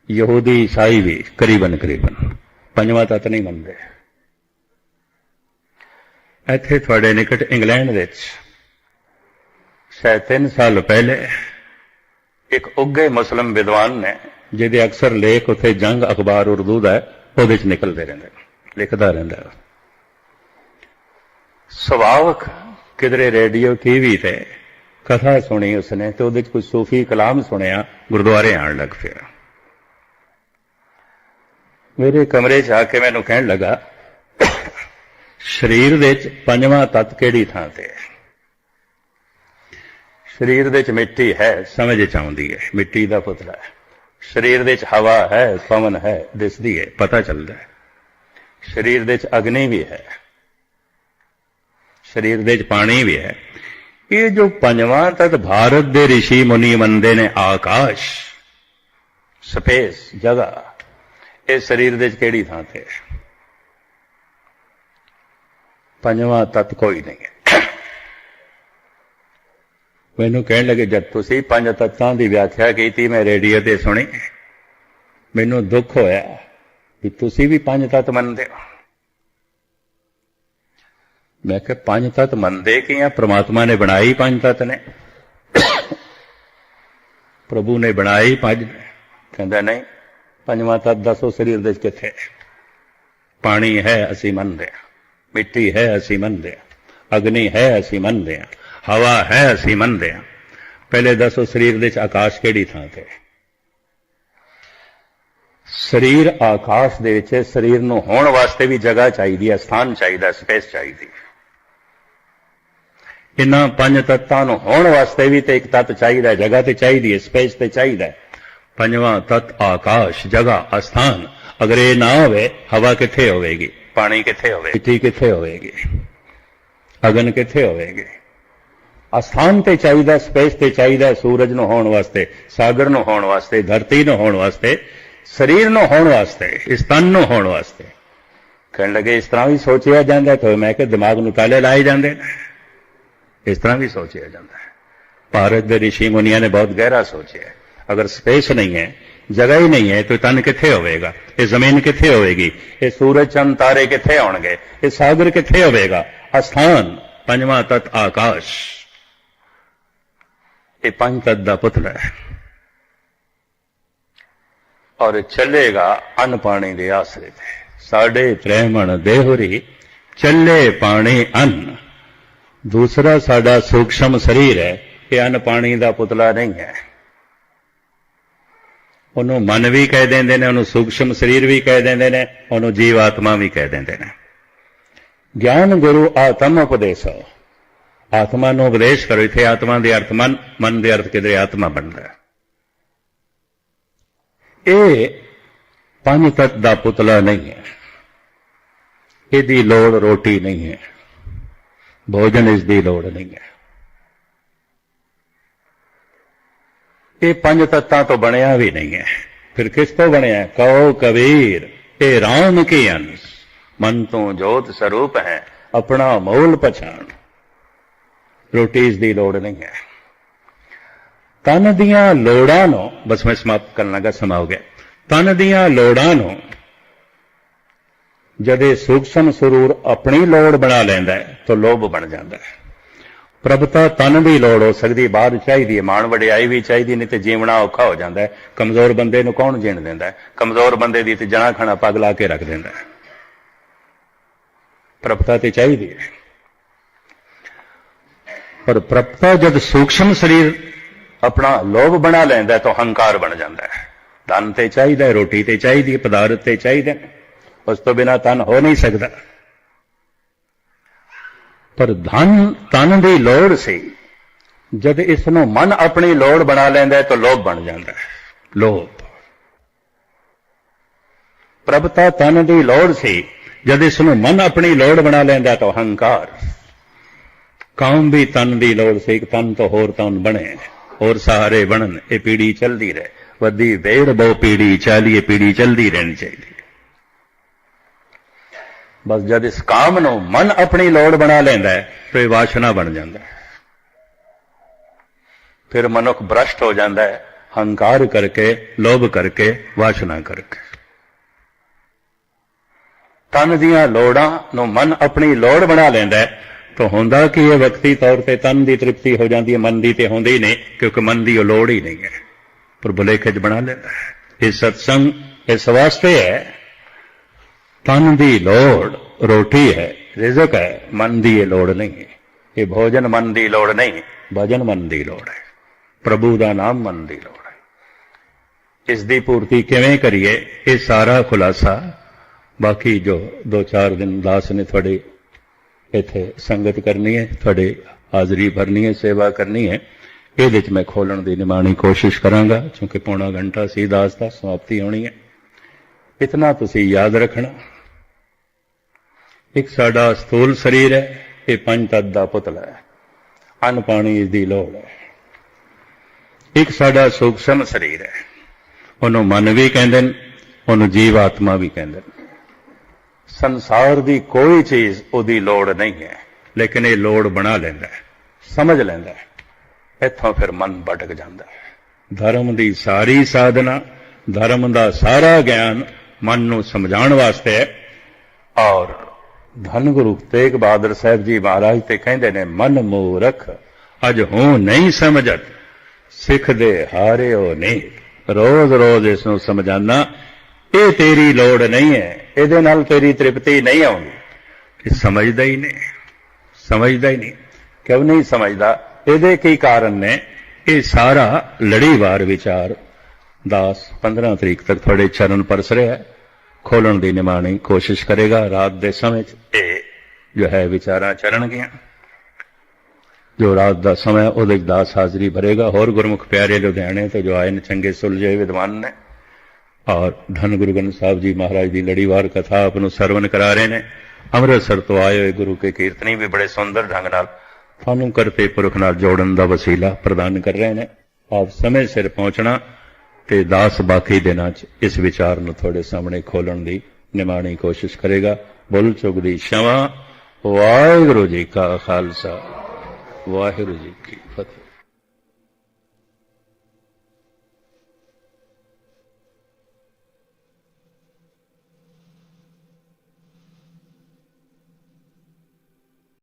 ਯਹੂਦੀ ਈਸਾਈ ਵੀ ਕਰੀਬਨ ਕਰੀਬਨ ਪੰਜਵਾਂ ਤੱਤ ਨਹੀਂ ਮੰਨਦੇ। ਇੱਥੇ ਤੁਹਾਡੇ ਨਿਕਟ ਇੰਗਲੈਂਡ ਵਿੱਚ ਸ਼ਾਇਦ 3 ਸਾਲ ਪਹਿਲੇ ਇੱਕ ਉੱਗੇ ਮੁਸਲਮ ਵਿਦਵਾਨ ਨੇ, ਜਿਹਦੇ ਅਕਸਰ ਲੇਖ ਉਥੇ ਜੰਗ ਅਖਬਾਰ ਉਰਦੂ ਦਾ ਉਹਦੇ 'ਚ ਨਿਕਲਦੇ ਰਹਿੰਦੇ, ਲਿਖਦਾ ਰਹਿੰਦਾ। ਸੁਭਾਵਕ ਕਿਧਰੇ ਰੇਡੀਓ ਟੀਵੀ ਤੇ ਕਥਾ ਸੁਣੀ ਉਸਨੇ ਤੇ ਉਹਦੇ ਚ ਕੋਈ ਸੂਫੀ ਕਲਾਮ ਸੁਣਿਆ, ਗੁਰਦੁਆਰੇ ਆਣ ਲੱਗ ਪਿਆ। ਮੇਰੇ ਕਮਰੇ 'ਚ ਆ ਕੇ ਮੈਨੂੰ ਕਹਿਣ ਲੱਗਾ, ਸਰੀਰ ਦੇ ਵਿੱਚ ਪੰਜਵਾਂ ਤੱਤ ਕਿਹੜੀ ਥਾਂ ਤੇ ਹੈ? ਸਰੀਰ ਦੇ ਵਿੱਚ ਮਿੱਟੀ ਹੈ, ਸਮਝ ਚ ਆਉਂਦੀ ਹੈ, ਮਿੱਟੀ ਦਾ ਪੁਤਲਾ ਹੈ। ਸਰੀਰ ਦੇ ਵਿੱਚ ਹਵਾ ਹੈ, ਪਵਨ ਹੈ, ਦਿਸਦੀ ਹੈ, ਪਤਾ ਚੱਲਦਾ ਹੈ। ਸਰੀਰ ਦੇ ਵਿੱਚ ਅਗਨੀ ਵੀ ਹੈ। ਸਰੀਰ ਦੇ ਵਿੱਚ ਪਾਣੀ ਵੀ ਹੈ। ਇਹ ਜੋ ਪੰਜਵਾਂ ਤਤ ਭਾਰਤ ਦੇ ઋષਿ ਮੁਨੀ ਮੰਨਦੇ ਨੇ ਆਕਾਸ਼, ਸਪੇਸ, ਜਗ੍ਹਾ। ਇਹ ਸਰੀਰ ਦੇ ਵਿੱਚ ਕਿਹੜੀ ਥਾਂ ਤੇ ਹੈ? ਪੰਜਵਾਂ ਤਤ ਕੋਈ ਨਹੀਂ ਹੈ। ਮੈਨੂੰ ਕਹਿਣ ਲੱਗੇ, ਜਦ ਤੁਸੀਂ ਪੰਜ ਤੱਤਾਂ ਦੀ ਵਿਆਖਿਆ ਕੀਤੀ, ਮੈਂ ਰੇਡੀਓ ਤੇ ਸੁਣੀ, ਮੈਨੂੰ ਦੁੱਖ ਹੋਇਆ ਕਿ ਤੁਸੀਂ ਵੀ ਪੰਜ ਤੱਤ ਮੰਨਦੇ ਹੋ। ਮੈਂ ਕਿਹਾ, ਪੰਜ ਤੱਤ ਮੰਨਦੇ ਕਿ ਆ ਪ੍ਰਮਾਤਮਾ ਨੇ ਬਣਾਈ ਪੰਜ ਤੱਤ ਨੇ। ਪ੍ਰਭੂ ਨੇ ਬਣਾਈ ਪੰਜ ਕਹਿੰਦਾ, ਨਹੀਂ ਪੰਜਵਾਂ ਤੱਤ ਦੱਸੋ ਸਰੀਰ ਦੇ ਕਿੱਥੇ ਪਾਣੀ ਹੈ, ਅਸੀਂ ਮੰਨਦੇ ਹਾਂ। ਮਿੱਟੀ ਹੈ, ਅਸੀਂ ਮੰਨਦੇ ਹਾਂ। ਅਗਨੀ ਹੈ, ਅਸੀਂ ਮੰਨਦੇ ਹਾਂ। ਹਵਾ ਹੈ, ਅਸੀਂ ਮੰਨਦੇ ਹਾਂ। ਪਹਿਲੇ ਦੱਸੋ ਸਰੀਰ ਦੇ ਵਿੱਚ ਆਕਾਸ਼ ਕਿਹੜੀ ਥਾਂ ਤੇ ਸਰੀਰ ਆਕਾਸ਼ ਦੇ ਵਿੱਚ ਸਰੀਰ ਨੂੰ ਹੋਣ ਵਾਸਤੇ ਵੀ ਜਗ੍ਹਾ ਚਾਹੀਦੀ ਹੈ, ਸਥਾਨ ਚਾਹੀਦਾ ਸਪੇਸ ਚਾਹੀਦੀ ਹੈ। ਇਹਨਾਂ ਪੰਜ ਤੱਤਾਂ ਨੂੰ ਹੋਣ ਵਾਸਤੇ ਵੀ ਤੇ ਇੱਕ ਤੱਤ ਚਾਹੀਦਾ ਜਗ੍ਹਾ ਤੇ ਚਾਹੀਦੀ ਹੈ, ਸਪੇਸ ਤੇ ਚਾਹੀਦਾ ਪੰਜਵਾਂ ਤੱਤ ਆਕਾਸ਼ ਜਗ੍ਹਾ ਅਸਥਾਨ। ਅਗਰ ਇਹ ਨਾ ਹੋਵੇ ਹਵਾ ਕਿੱਥੇ ਹੋਵੇਗੀ? ਪਾਣੀ ਕਿੱਥੇ ਹੋਵੇਗੀ ਮਿੱਟੀ ਕਿੱਥੇ ਹੋਵੇਗੀ? ਅਗਨ ਕਿੱਥੇ ਹੋਵੇਗੀ? ਅਸਥਾਨ ਤੇ ਚਾਹੀਦਾ ਸਪੇਸ ਤੇ ਚਾਹੀਦਾ ਸੂਰਜ ਨੂੰ ਹੋਣ ਵਾਸਤੇ ਸਾਗਰ ਨੂੰ ਹੋਣ ਵਾਸਤੇ ਧਰਤੀ ਨੂੰ ਹੋਣ ਵਾਸਤੇ ਸਰੀਰ ਨੂੰ ਹੋਣ ਵਾਸਤੇ ਇਸ ਤਨ ਨੂੰ ਹੋਣ ਵਾਸਤੇ। ਕਹਿਣ ਲੱਗੇ ਇਸ ਤਰ੍ਹਾਂ ਵੀ ਸੋਚਿਆ ਜਾਂਦਾ ਤਾਂ ਮੈਂ ਕਿ ਦਿਮਾਗ ਨੂੰ ਤਾਲੇ ਲਾਏ ਜਾਂਦੇ ਇਸ ਤਰ੍ਹਾਂ ਵੀ ਸੋਚਿਆ ਜਾਂਦਾ ਹੈ। ਭਾਰਤ ਦੇ ઋષਿ ਮੁਨੀਆਂ ਨੇ ਬਹੁਤ ਗਹਿਰਾ ਸੋਚਿਆ ਅਗਰ ਸਪੇਸ ਨਹੀਂ ਹੈ, ਜਗ੍ਹਾ ਹੀ ਨਹੀਂ ਹੈ, ਤਾਂ ਤਨ ਕਿੱਥੇ ਹੋਵੇਗਾ? ਇਹ ਜ਼ਮੀਨ ਕਿੱਥੇ ਹੋਵੇਗੀ? ਇਹ ਸੂਰਜ, ਚੰਦ, ਤਾਰੇ ਕਿੱਥੇ ਆਉਣਗੇ? ਇਹ ਸਾਗਰ ਕਿੱਥੇ ਹੋਵੇਗਾ? ਅਸਥਾਨ, ਪੰਜਵਾਂ ਤਤ ਆਕਾਸ਼। ਇਹ ਪੰਜ ਤਤ ਦਾ ਪੁਤਲਾ ਹੈ। ਔਰ ਚੱਲੇਗਾ ਅਨ ਪਾਣੀ ਦੇ ਆਸਰੇ ਤੇ। ਸਾਡੇ ਪ੍ਰੇਮਣ ਦੇਹਰੀ, ਚੱਲੇ ਪਾਣੀ ਅੰਨ। ਦੂਸਰਾ ਸਾਡਾ ਸੂਖਸ਼ਮ ਸਰੀਰ ਹੈ, ਇਹ ਅੰਨ ਪਾਣੀ ਦਾ ਪੁਤਲਾ ਨਹੀਂ ਹੈ। ਉਹਨੂੰ ਮਨ ਵੀ ਕਹਿ ਦਿੰਦੇ ਨੇ, ਉਹਨੂੰ ਸੂਖਸ਼ਮ ਸਰੀਰ ਵੀ ਕਹਿ ਦਿੰਦੇ ਨੇ, ਉਹਨੂੰ ਜੀਵ ਆਤਮਾ ਵੀ ਕਹਿ ਦਿੰਦੇ ਨੇ। ਗਿਆਨ ਗੁਰੂ ਆਤਮ ਉਪਦੇਸ਼ ਆਤਮਾ ਨੂੰ ਉਪਦੇਸ਼ ਕਰੋ, ਇਥੇ ਆਤਮਾ ਦੇ ਅਰਥ ਮਨ ਮਨ ਦੇ ਅਰਥ ਕਿਦਰੇ ਆਤਮਾ ਬਣਦਾ ਇਹ ਪੰਜ ਤਤ ਦਾ ਪੁਤਲਾ ਨਹੀਂ ਹੈ। ਇਹਦੀ ਲੋੜ ਰੋਟੀ ਨਹੀਂ ਹੈ। ਭੋਜਨ ਇਸ ਦੀ ਲੋੜ ਨਹੀਂ ਹੈ। ਇਹ ਪੰਜ ਤੱਤਾਂ ਤੋਂ ਬਣਿਆ ਵੀ ਨਹੀਂ ਹੈ। ਫਿਰ ਕਿਸ ਤੋਂ ਬਣਿਆ? ਕਹੋ ਕਬੀਰ ਇਹ ਰਾਮ ਕੀ ਅੰਸ਼? ਮਨ ਤੋਂ ਜੋਤ ਸਰੂਪ ਹੈ, ਆਪਣਾ ਮੂਲ ਪਛਾਣ। ਰੋਟੀਜ਼ ਦੀ ਲੋੜ ਨਹੀਂ ਹੈ। ਤਨ ਦੀਆਂ ਲੋੜਾਂ ਨੂੰ, ਬਸ ਮੈਂ ਸਮਾਪਤ ਕਰਨ ਲੱਗਾ, ਸਮਾਂ ਹੋ ਗਿਆ। ਤਨ ਦੀਆਂ ਲੋੜਾਂ ਨੂੰ, ਜਦੇ ਸੂਖਸ਼ਮ ਸਰੂਰ ਆਪਣੀ ਲੋੜ ਬਣਾ ਲੈਂਦਾ ਹੈ, ਤਾਂ ਲੋਭ ਬਣ ਜਾਂਦਾ ਹੈ। ਪ੍ਰਭਤਾ ਤਨ ਦੀ ਲੋੜ ਹੋ ਸਕਦੀ ਬਾਹਰ ਚਾਹੀਦੀ ਹੈ ਮਾਣ ਵਡਿਆਈ ਵੀ ਚਾਹੀਦੀ, ਨਹੀਂ ਤੇ ਜੀਵਣਾ ਔਖਾ ਹੋ ਜਾਂਦਾ ਹੈ। ਕਮਜ਼ੋਰ ਬੰਦੇ ਨੂੰ ਕੌਣ ਜੀਣ ਦਿੰਦਾ ਹੈ? ਕਮਜ਼ੋਰ ਬੰਦੇ ਦੀ ਤੇ ਜਣਾ ਖਣਾ ਪੱਗ ਲਾ ਕੇ ਰੱਖ ਦਿੰਦਾ ਹੈ। ਪ੍ਰਭਤਾ ਤੇ ਚਾਹੀਦੀ ਹੈ। ਪਰ ਪ੍ਰਭਤਾ ਜਦ ਸੂਖਸ਼ਮ ਸਰੀਰ ਆਪਣਾ ਲੋਭ ਬਣਾ ਲੈਂਦਾ ਤਾਂ ਹੰਕਾਰ ਬਣ ਜਾਂਦਾ ਹੈ। ਧਨ ਤੇ ਚਾਹੀਦਾ ਰੋਟੀ ਤੇ ਚਾਹੀਦੀ ਪਦਾਰਥ ਤੇ ਚਾਹੀਦਾ ਉਸ ਤੋਂ ਬਿਨਾ ਤਨ ਹੋ ਨਹੀਂ ਸਕਦਾ। ਪਰ ਧਨ ਤਨ ਦੀ ਲੋੜ ਸੀ। ਜਦ ਇਸ ਨੂੰ ਮਨ ਆਪਣੀ ਲੋੜ ਬਣਾ ਲੈਂਦਾ ਹੈ ਤਾਂ ਲੋਭ ਬਣ ਜਾਂਦਾ ਹੈ। ਲੋਭ। ਪ੍ਰਭਤਾ ਤਨ ਦੀ ਲੋੜ ਸੀ। ਜਦ ਇਸ ਨੂੰ ਮਨ ਆਪਣੀ ਲੋੜ ਬਣਾ ਲੈਂਦਾ ਤਾਂ ਹੰਕਾਰ ਕਾਮ ਵੀ ਤਨ ਦੀ ਲੋੜ ਸੀ। ਇੱਕ ਤਨ ਤੋਂ ਹੋਰ ਤਨ ਬਣੇ। ਹੋਰ ਸਹਾਰੇ ਬਣਨ। ਇਹ ਪੀੜੀ ਚੱਲਦੀ ਰਹੇ। ਵੱਡੀ ਵੇੜ ਬਹੁ ਪੀੜੀ, ਚਾਲੀਏ ਪੀੜੀ ਚੱਲਦੀ ਰਹਿਣੀ ਚਾਹੀਦੀ। ਬਸ ਜਦ ਇਸ ਕਾਮ ਨੂੰ ਮਨ ਆਪਣੀ ਲੋੜ ਬਣਾ ਲੈਂਦਾ ਹੈ ਤਾਂ ਇਹ ਵਾਸ਼ਨਾ ਬਣ ਜਾਂਦਾ ਹੈ। ਫਿਰ ਮਨੁੱਖ ਭ੍ਰਸ਼ਟ ਹੋ ਜਾਂਦਾ ਹੈ, ਹੰਕਾਰ ਕਰਕੇ, ਲੋਭ ਕਰਕੇ, ਵਾਸ਼ਨਾ ਕਰਕੇ। ਤਨ ਦੀਆਂ ਲੋੜਾਂ ਨੂੰ ਮਨ ਆਪਣੀ ਲੋੜ ਬਣਾ ਲੈਂਦਾ ਹੈ, ਤਾਂ ਹੁੰਦਾ ਕਿ ਇਹ ਵਕਤੀ ਤੌਰ ਤੇ ਤਨ ਦੀ ਤ੍ਰਿਪਤੀ ਹੋ ਜਾਂਦੀ ਹੈ, ਮਨ ਦੀ ਤੇ ਹੁੰਦੀ ਨਹੀਂ, ਕਿਉਂਕਿ ਮਨ ਦੀ ਉਹ ਲੋੜ ਹੀ ਨਹੀਂ ਹੈ। ਪਰ ਭੁਲੇਖੇ 'ਚ ਬਣਾ ਲੈਂਦਾ ਹੈ। ਇਹ ਸਤਸੰਗ ਇਸ ਵਾਸਤੇ ਹੈ ਤਨ ਦੀ ਲੋੜ ਰੋਟੀ ਹੈ, ਰਿਜ਼ਕ ਹੈ, ਮਨ ਦੀ ਇਹ ਲੋੜ ਨਹੀਂ। ਹੈ ਇਹ ਭੋਜਨ ਮਨ ਦੀ ਲੋੜ ਨਹੀਂ, ਭਜਨ ਮਨ ਦੀ ਲੋੜ ਹੈ। ਪ੍ਰਭੂ ਦਾ ਨਾਮ ਮਨ ਦੀ ਲੋੜ ਹੈ। ਇਸ ਦੀ ਪੂਰਤੀ ਕਿਵੇਂ ਕਰੀਏ, ਇਹ ਸਾਰਾ ਖੁਲਾਸਾ। ਬਾਕੀ ਜੋ ਦੋ ਚਾਰ ਦਿਨ ਦਾਸ ਨੇ ਤੁਹਾਡੇ ਇੱਥੇ ਸੰਗਤ ਕਰਨੀ ਹੈ, ਤੁਹਾਡੇ ਹਾਜ਼ਰੀ ਭਰਨੀ ਹੈ, ਸੇਵਾ ਕਰਨੀ ਹੈ, ਇਹਦੇ ਚ ਮੈਂ ਖੋਲਣ ਦੀ ਨਿਮਾਣੀ ਕੋਸ਼ਿਸ਼ ਕਰਾਂਗਾ, ਕਿਉਂਕਿ ਪੌਣਾ ਘੰਟਾ ਸੀ ਦਾਸ ਦਾ, ਸਮਾਪਤੀ ਹੋਣੀ ਹੈ। ਇਤਨਾ ਤੁਸੀਂ ਯਾਦ ਰੱਖਣਾ। ਇੱਕ ਸਾਡਾ ਸਥੂਲ ਸਰੀਰ ਹੈ, ਇਹ ਪੰਜ ਤੱਤ ਦਾ ਪੁਤਲਾ ਹੈ। ਅੰਨ ਪਾਣੀ ਇਸ ਦੀ ਲੋੜ ਹੈ। ਇੱਕ ਸਾਡਾ ਸੂਖਸ਼ਮ ਸਰੀਰ ਹੈ। ਉਹਨੂੰ ਮਨ ਵੀ ਕਹਿੰਦੇ ਨੇ, ਉਹਨੂੰ ਜੀਵ ਆਤਮਾ ਵੀ ਕਹਿੰਦੇ ਨੇ। ਸੰਸਾਰ ਦੀ ਕੋਈ ਚੀਜ਼ ਉਹਦੀ ਲੋੜ ਨਹੀਂ ਹੈ, ਲੇਕਿਨ ਇਹ ਲੋੜ ਬਣਾ ਲੈਂਦਾ ਹੈ, ਸਮਝ ਲੈਂਦਾ ਹੈ। ਇੱਥੋਂ ਫਿਰ ਮਨ ਭਟਕ ਜਾਂਦਾ ਹੈ। ਧਰਮ ਦੀ ਸਾਰੀ ਸਾਧਨਾ, ਧਰਮ ਦਾ ਸਾਰਾ ਗਿਆਨ ਮਨ ਨੂੰ ਸਮਝਾਉਣ ਵਾਸਤੇ ਹੈ ਔਰ ਧੰਨ ਗੁਰੂ ਤੇਗ ਬਹਾਦਰ ਸਾਹਿਬ ਜੀ ਮਹਾਰਾਜ ਤੇ ਕਹਿੰਦੇ ਨੇ, ਮਨ ਮੂਰਖ, ਅਜ ਹੂੰ ਨਹੀਂ ਸਮਝਤ, ਸਿੱਖ ਦੇ ਹਾਰੇ ਹਾਰਿਓ ਨਹੀਂ। ਰੋਜ਼ ਰੋਜ਼ ਇਸ ਨੂੰ ਸਮਝਾਨਾ, ਇਹ ਤੇਰੀ ਲੋੜ ਨਹੀਂ ਹੈ, ਇਹਦੇ ਨਾਲ ਤੇਰੀ ਤ੍ਰਿਪਤੀ ਨਹੀਂ ਆਉਂਦੀ। ਇਹ ਸਮਝਦਾ ਹੀ ਨਹੀਂ, ਸਮਝਦਾ ਹੀ ਨਹੀਂ। ਕਿਉਂ ਨਹੀਂ ਸਮਝਦਾ? ਇਹਦੇ ਕੀ ਕਾਰਨ ਨੇ? ਇਹ ਸਾਰਾ ਲੜੀਵਾਰ ਵਿਚਾਰ। 10 15 ਤਰੀਕ ਤੱਕ ਤੁਹਾਡੇ ਚਰਨ ਪਰਸ ਰਿਹਾ ਹੈ। ਖੋਲਣ ਦੀ ਨਿਮਾਣੀ ਕੋਸ਼ਿਸ਼ ਕਰੇਗਾ ਰਾਤ ਦੇ ਸਮੇਂ 'ਚ। ਇਹ ਜੋ ਹੈ ਵਿਚਾਰਾਂ ਚਰਨਗੀਆਂ ਜੋ ਰਾਤ ਦਾ ਸਮਾਂ ਉਹਦੇ ਦਾਸ ਹਾਜ਼ਰੀ ਭਰੇਗਾ। ਹੋਰ ਗੁਰਮੁਖ ਪਿਆਰੇ ਲੁਧਿਆਣੇ ਤੋਂ ਜੋ ਆਏ ਨੇ ਚੰਗੇ ਸੁਲਝੇ ਵਿਦਵਾਨ ਨੇ ਔਰ ਧੰਨ ਗੁਰੂ ਗ੍ਰੰਥ ਸਾਹਿਬ ਜੀ ਮਹਾਰਾਜ ਦੀ ਲੜੀਵਾਰ ਕਥਾ ਆਪ ਨੂੰ ਸਰਵਨ ਕਰਾ ਰਹੇ ਨੇ। ਅੰਮ੍ਰਿਤਸਰ ਤੋਂ ਆਏ ਹੋਏ ਗੁਰੂ ਕੇ ਕੀਰਤਨੀ ਵੀ ਬੜੇ ਸੁੰਦਰ ਢੰਗ ਨਾਲ ਤੁਹਾਨੂੰ ਕਰਤੇ ਪੁਰਖ ਨਾਲ ਜੋੜਨ ਦਾ ਵਸੀਲਾ ਪ੍ਰਦਾਨ ਕਰ ਰਹੇ ਨੇ। ਆਪ ਸਮੇਂ ਸਿਰ ਪਹੁੰਚਣਾ ਤੇ ਦਾਸ ਬਾਕੀ ਦਿਨਾਂ 'ਚ ਇਸ ਵਿਚਾਰ ਨੂੰ ਤੁਹਾਡੇ ਸਾਹਮਣੇ ਖੋਲਣ ਦੀ ਨਿਮਾਣੀ ਕੋਸ਼ਿਸ਼ ਕਰੇਗਾ। ਬੁੱਲ ਚੁੱਕ ਦੀ ਸ਼ਵਾ ਵਾਹਿਗੁਰੂ ਜੀ ਕਾ ਖਾਲਸਾ। ਵਾਹਿਗੁਰੂ ਜੀ ਕੀ ਫਤਿਹ।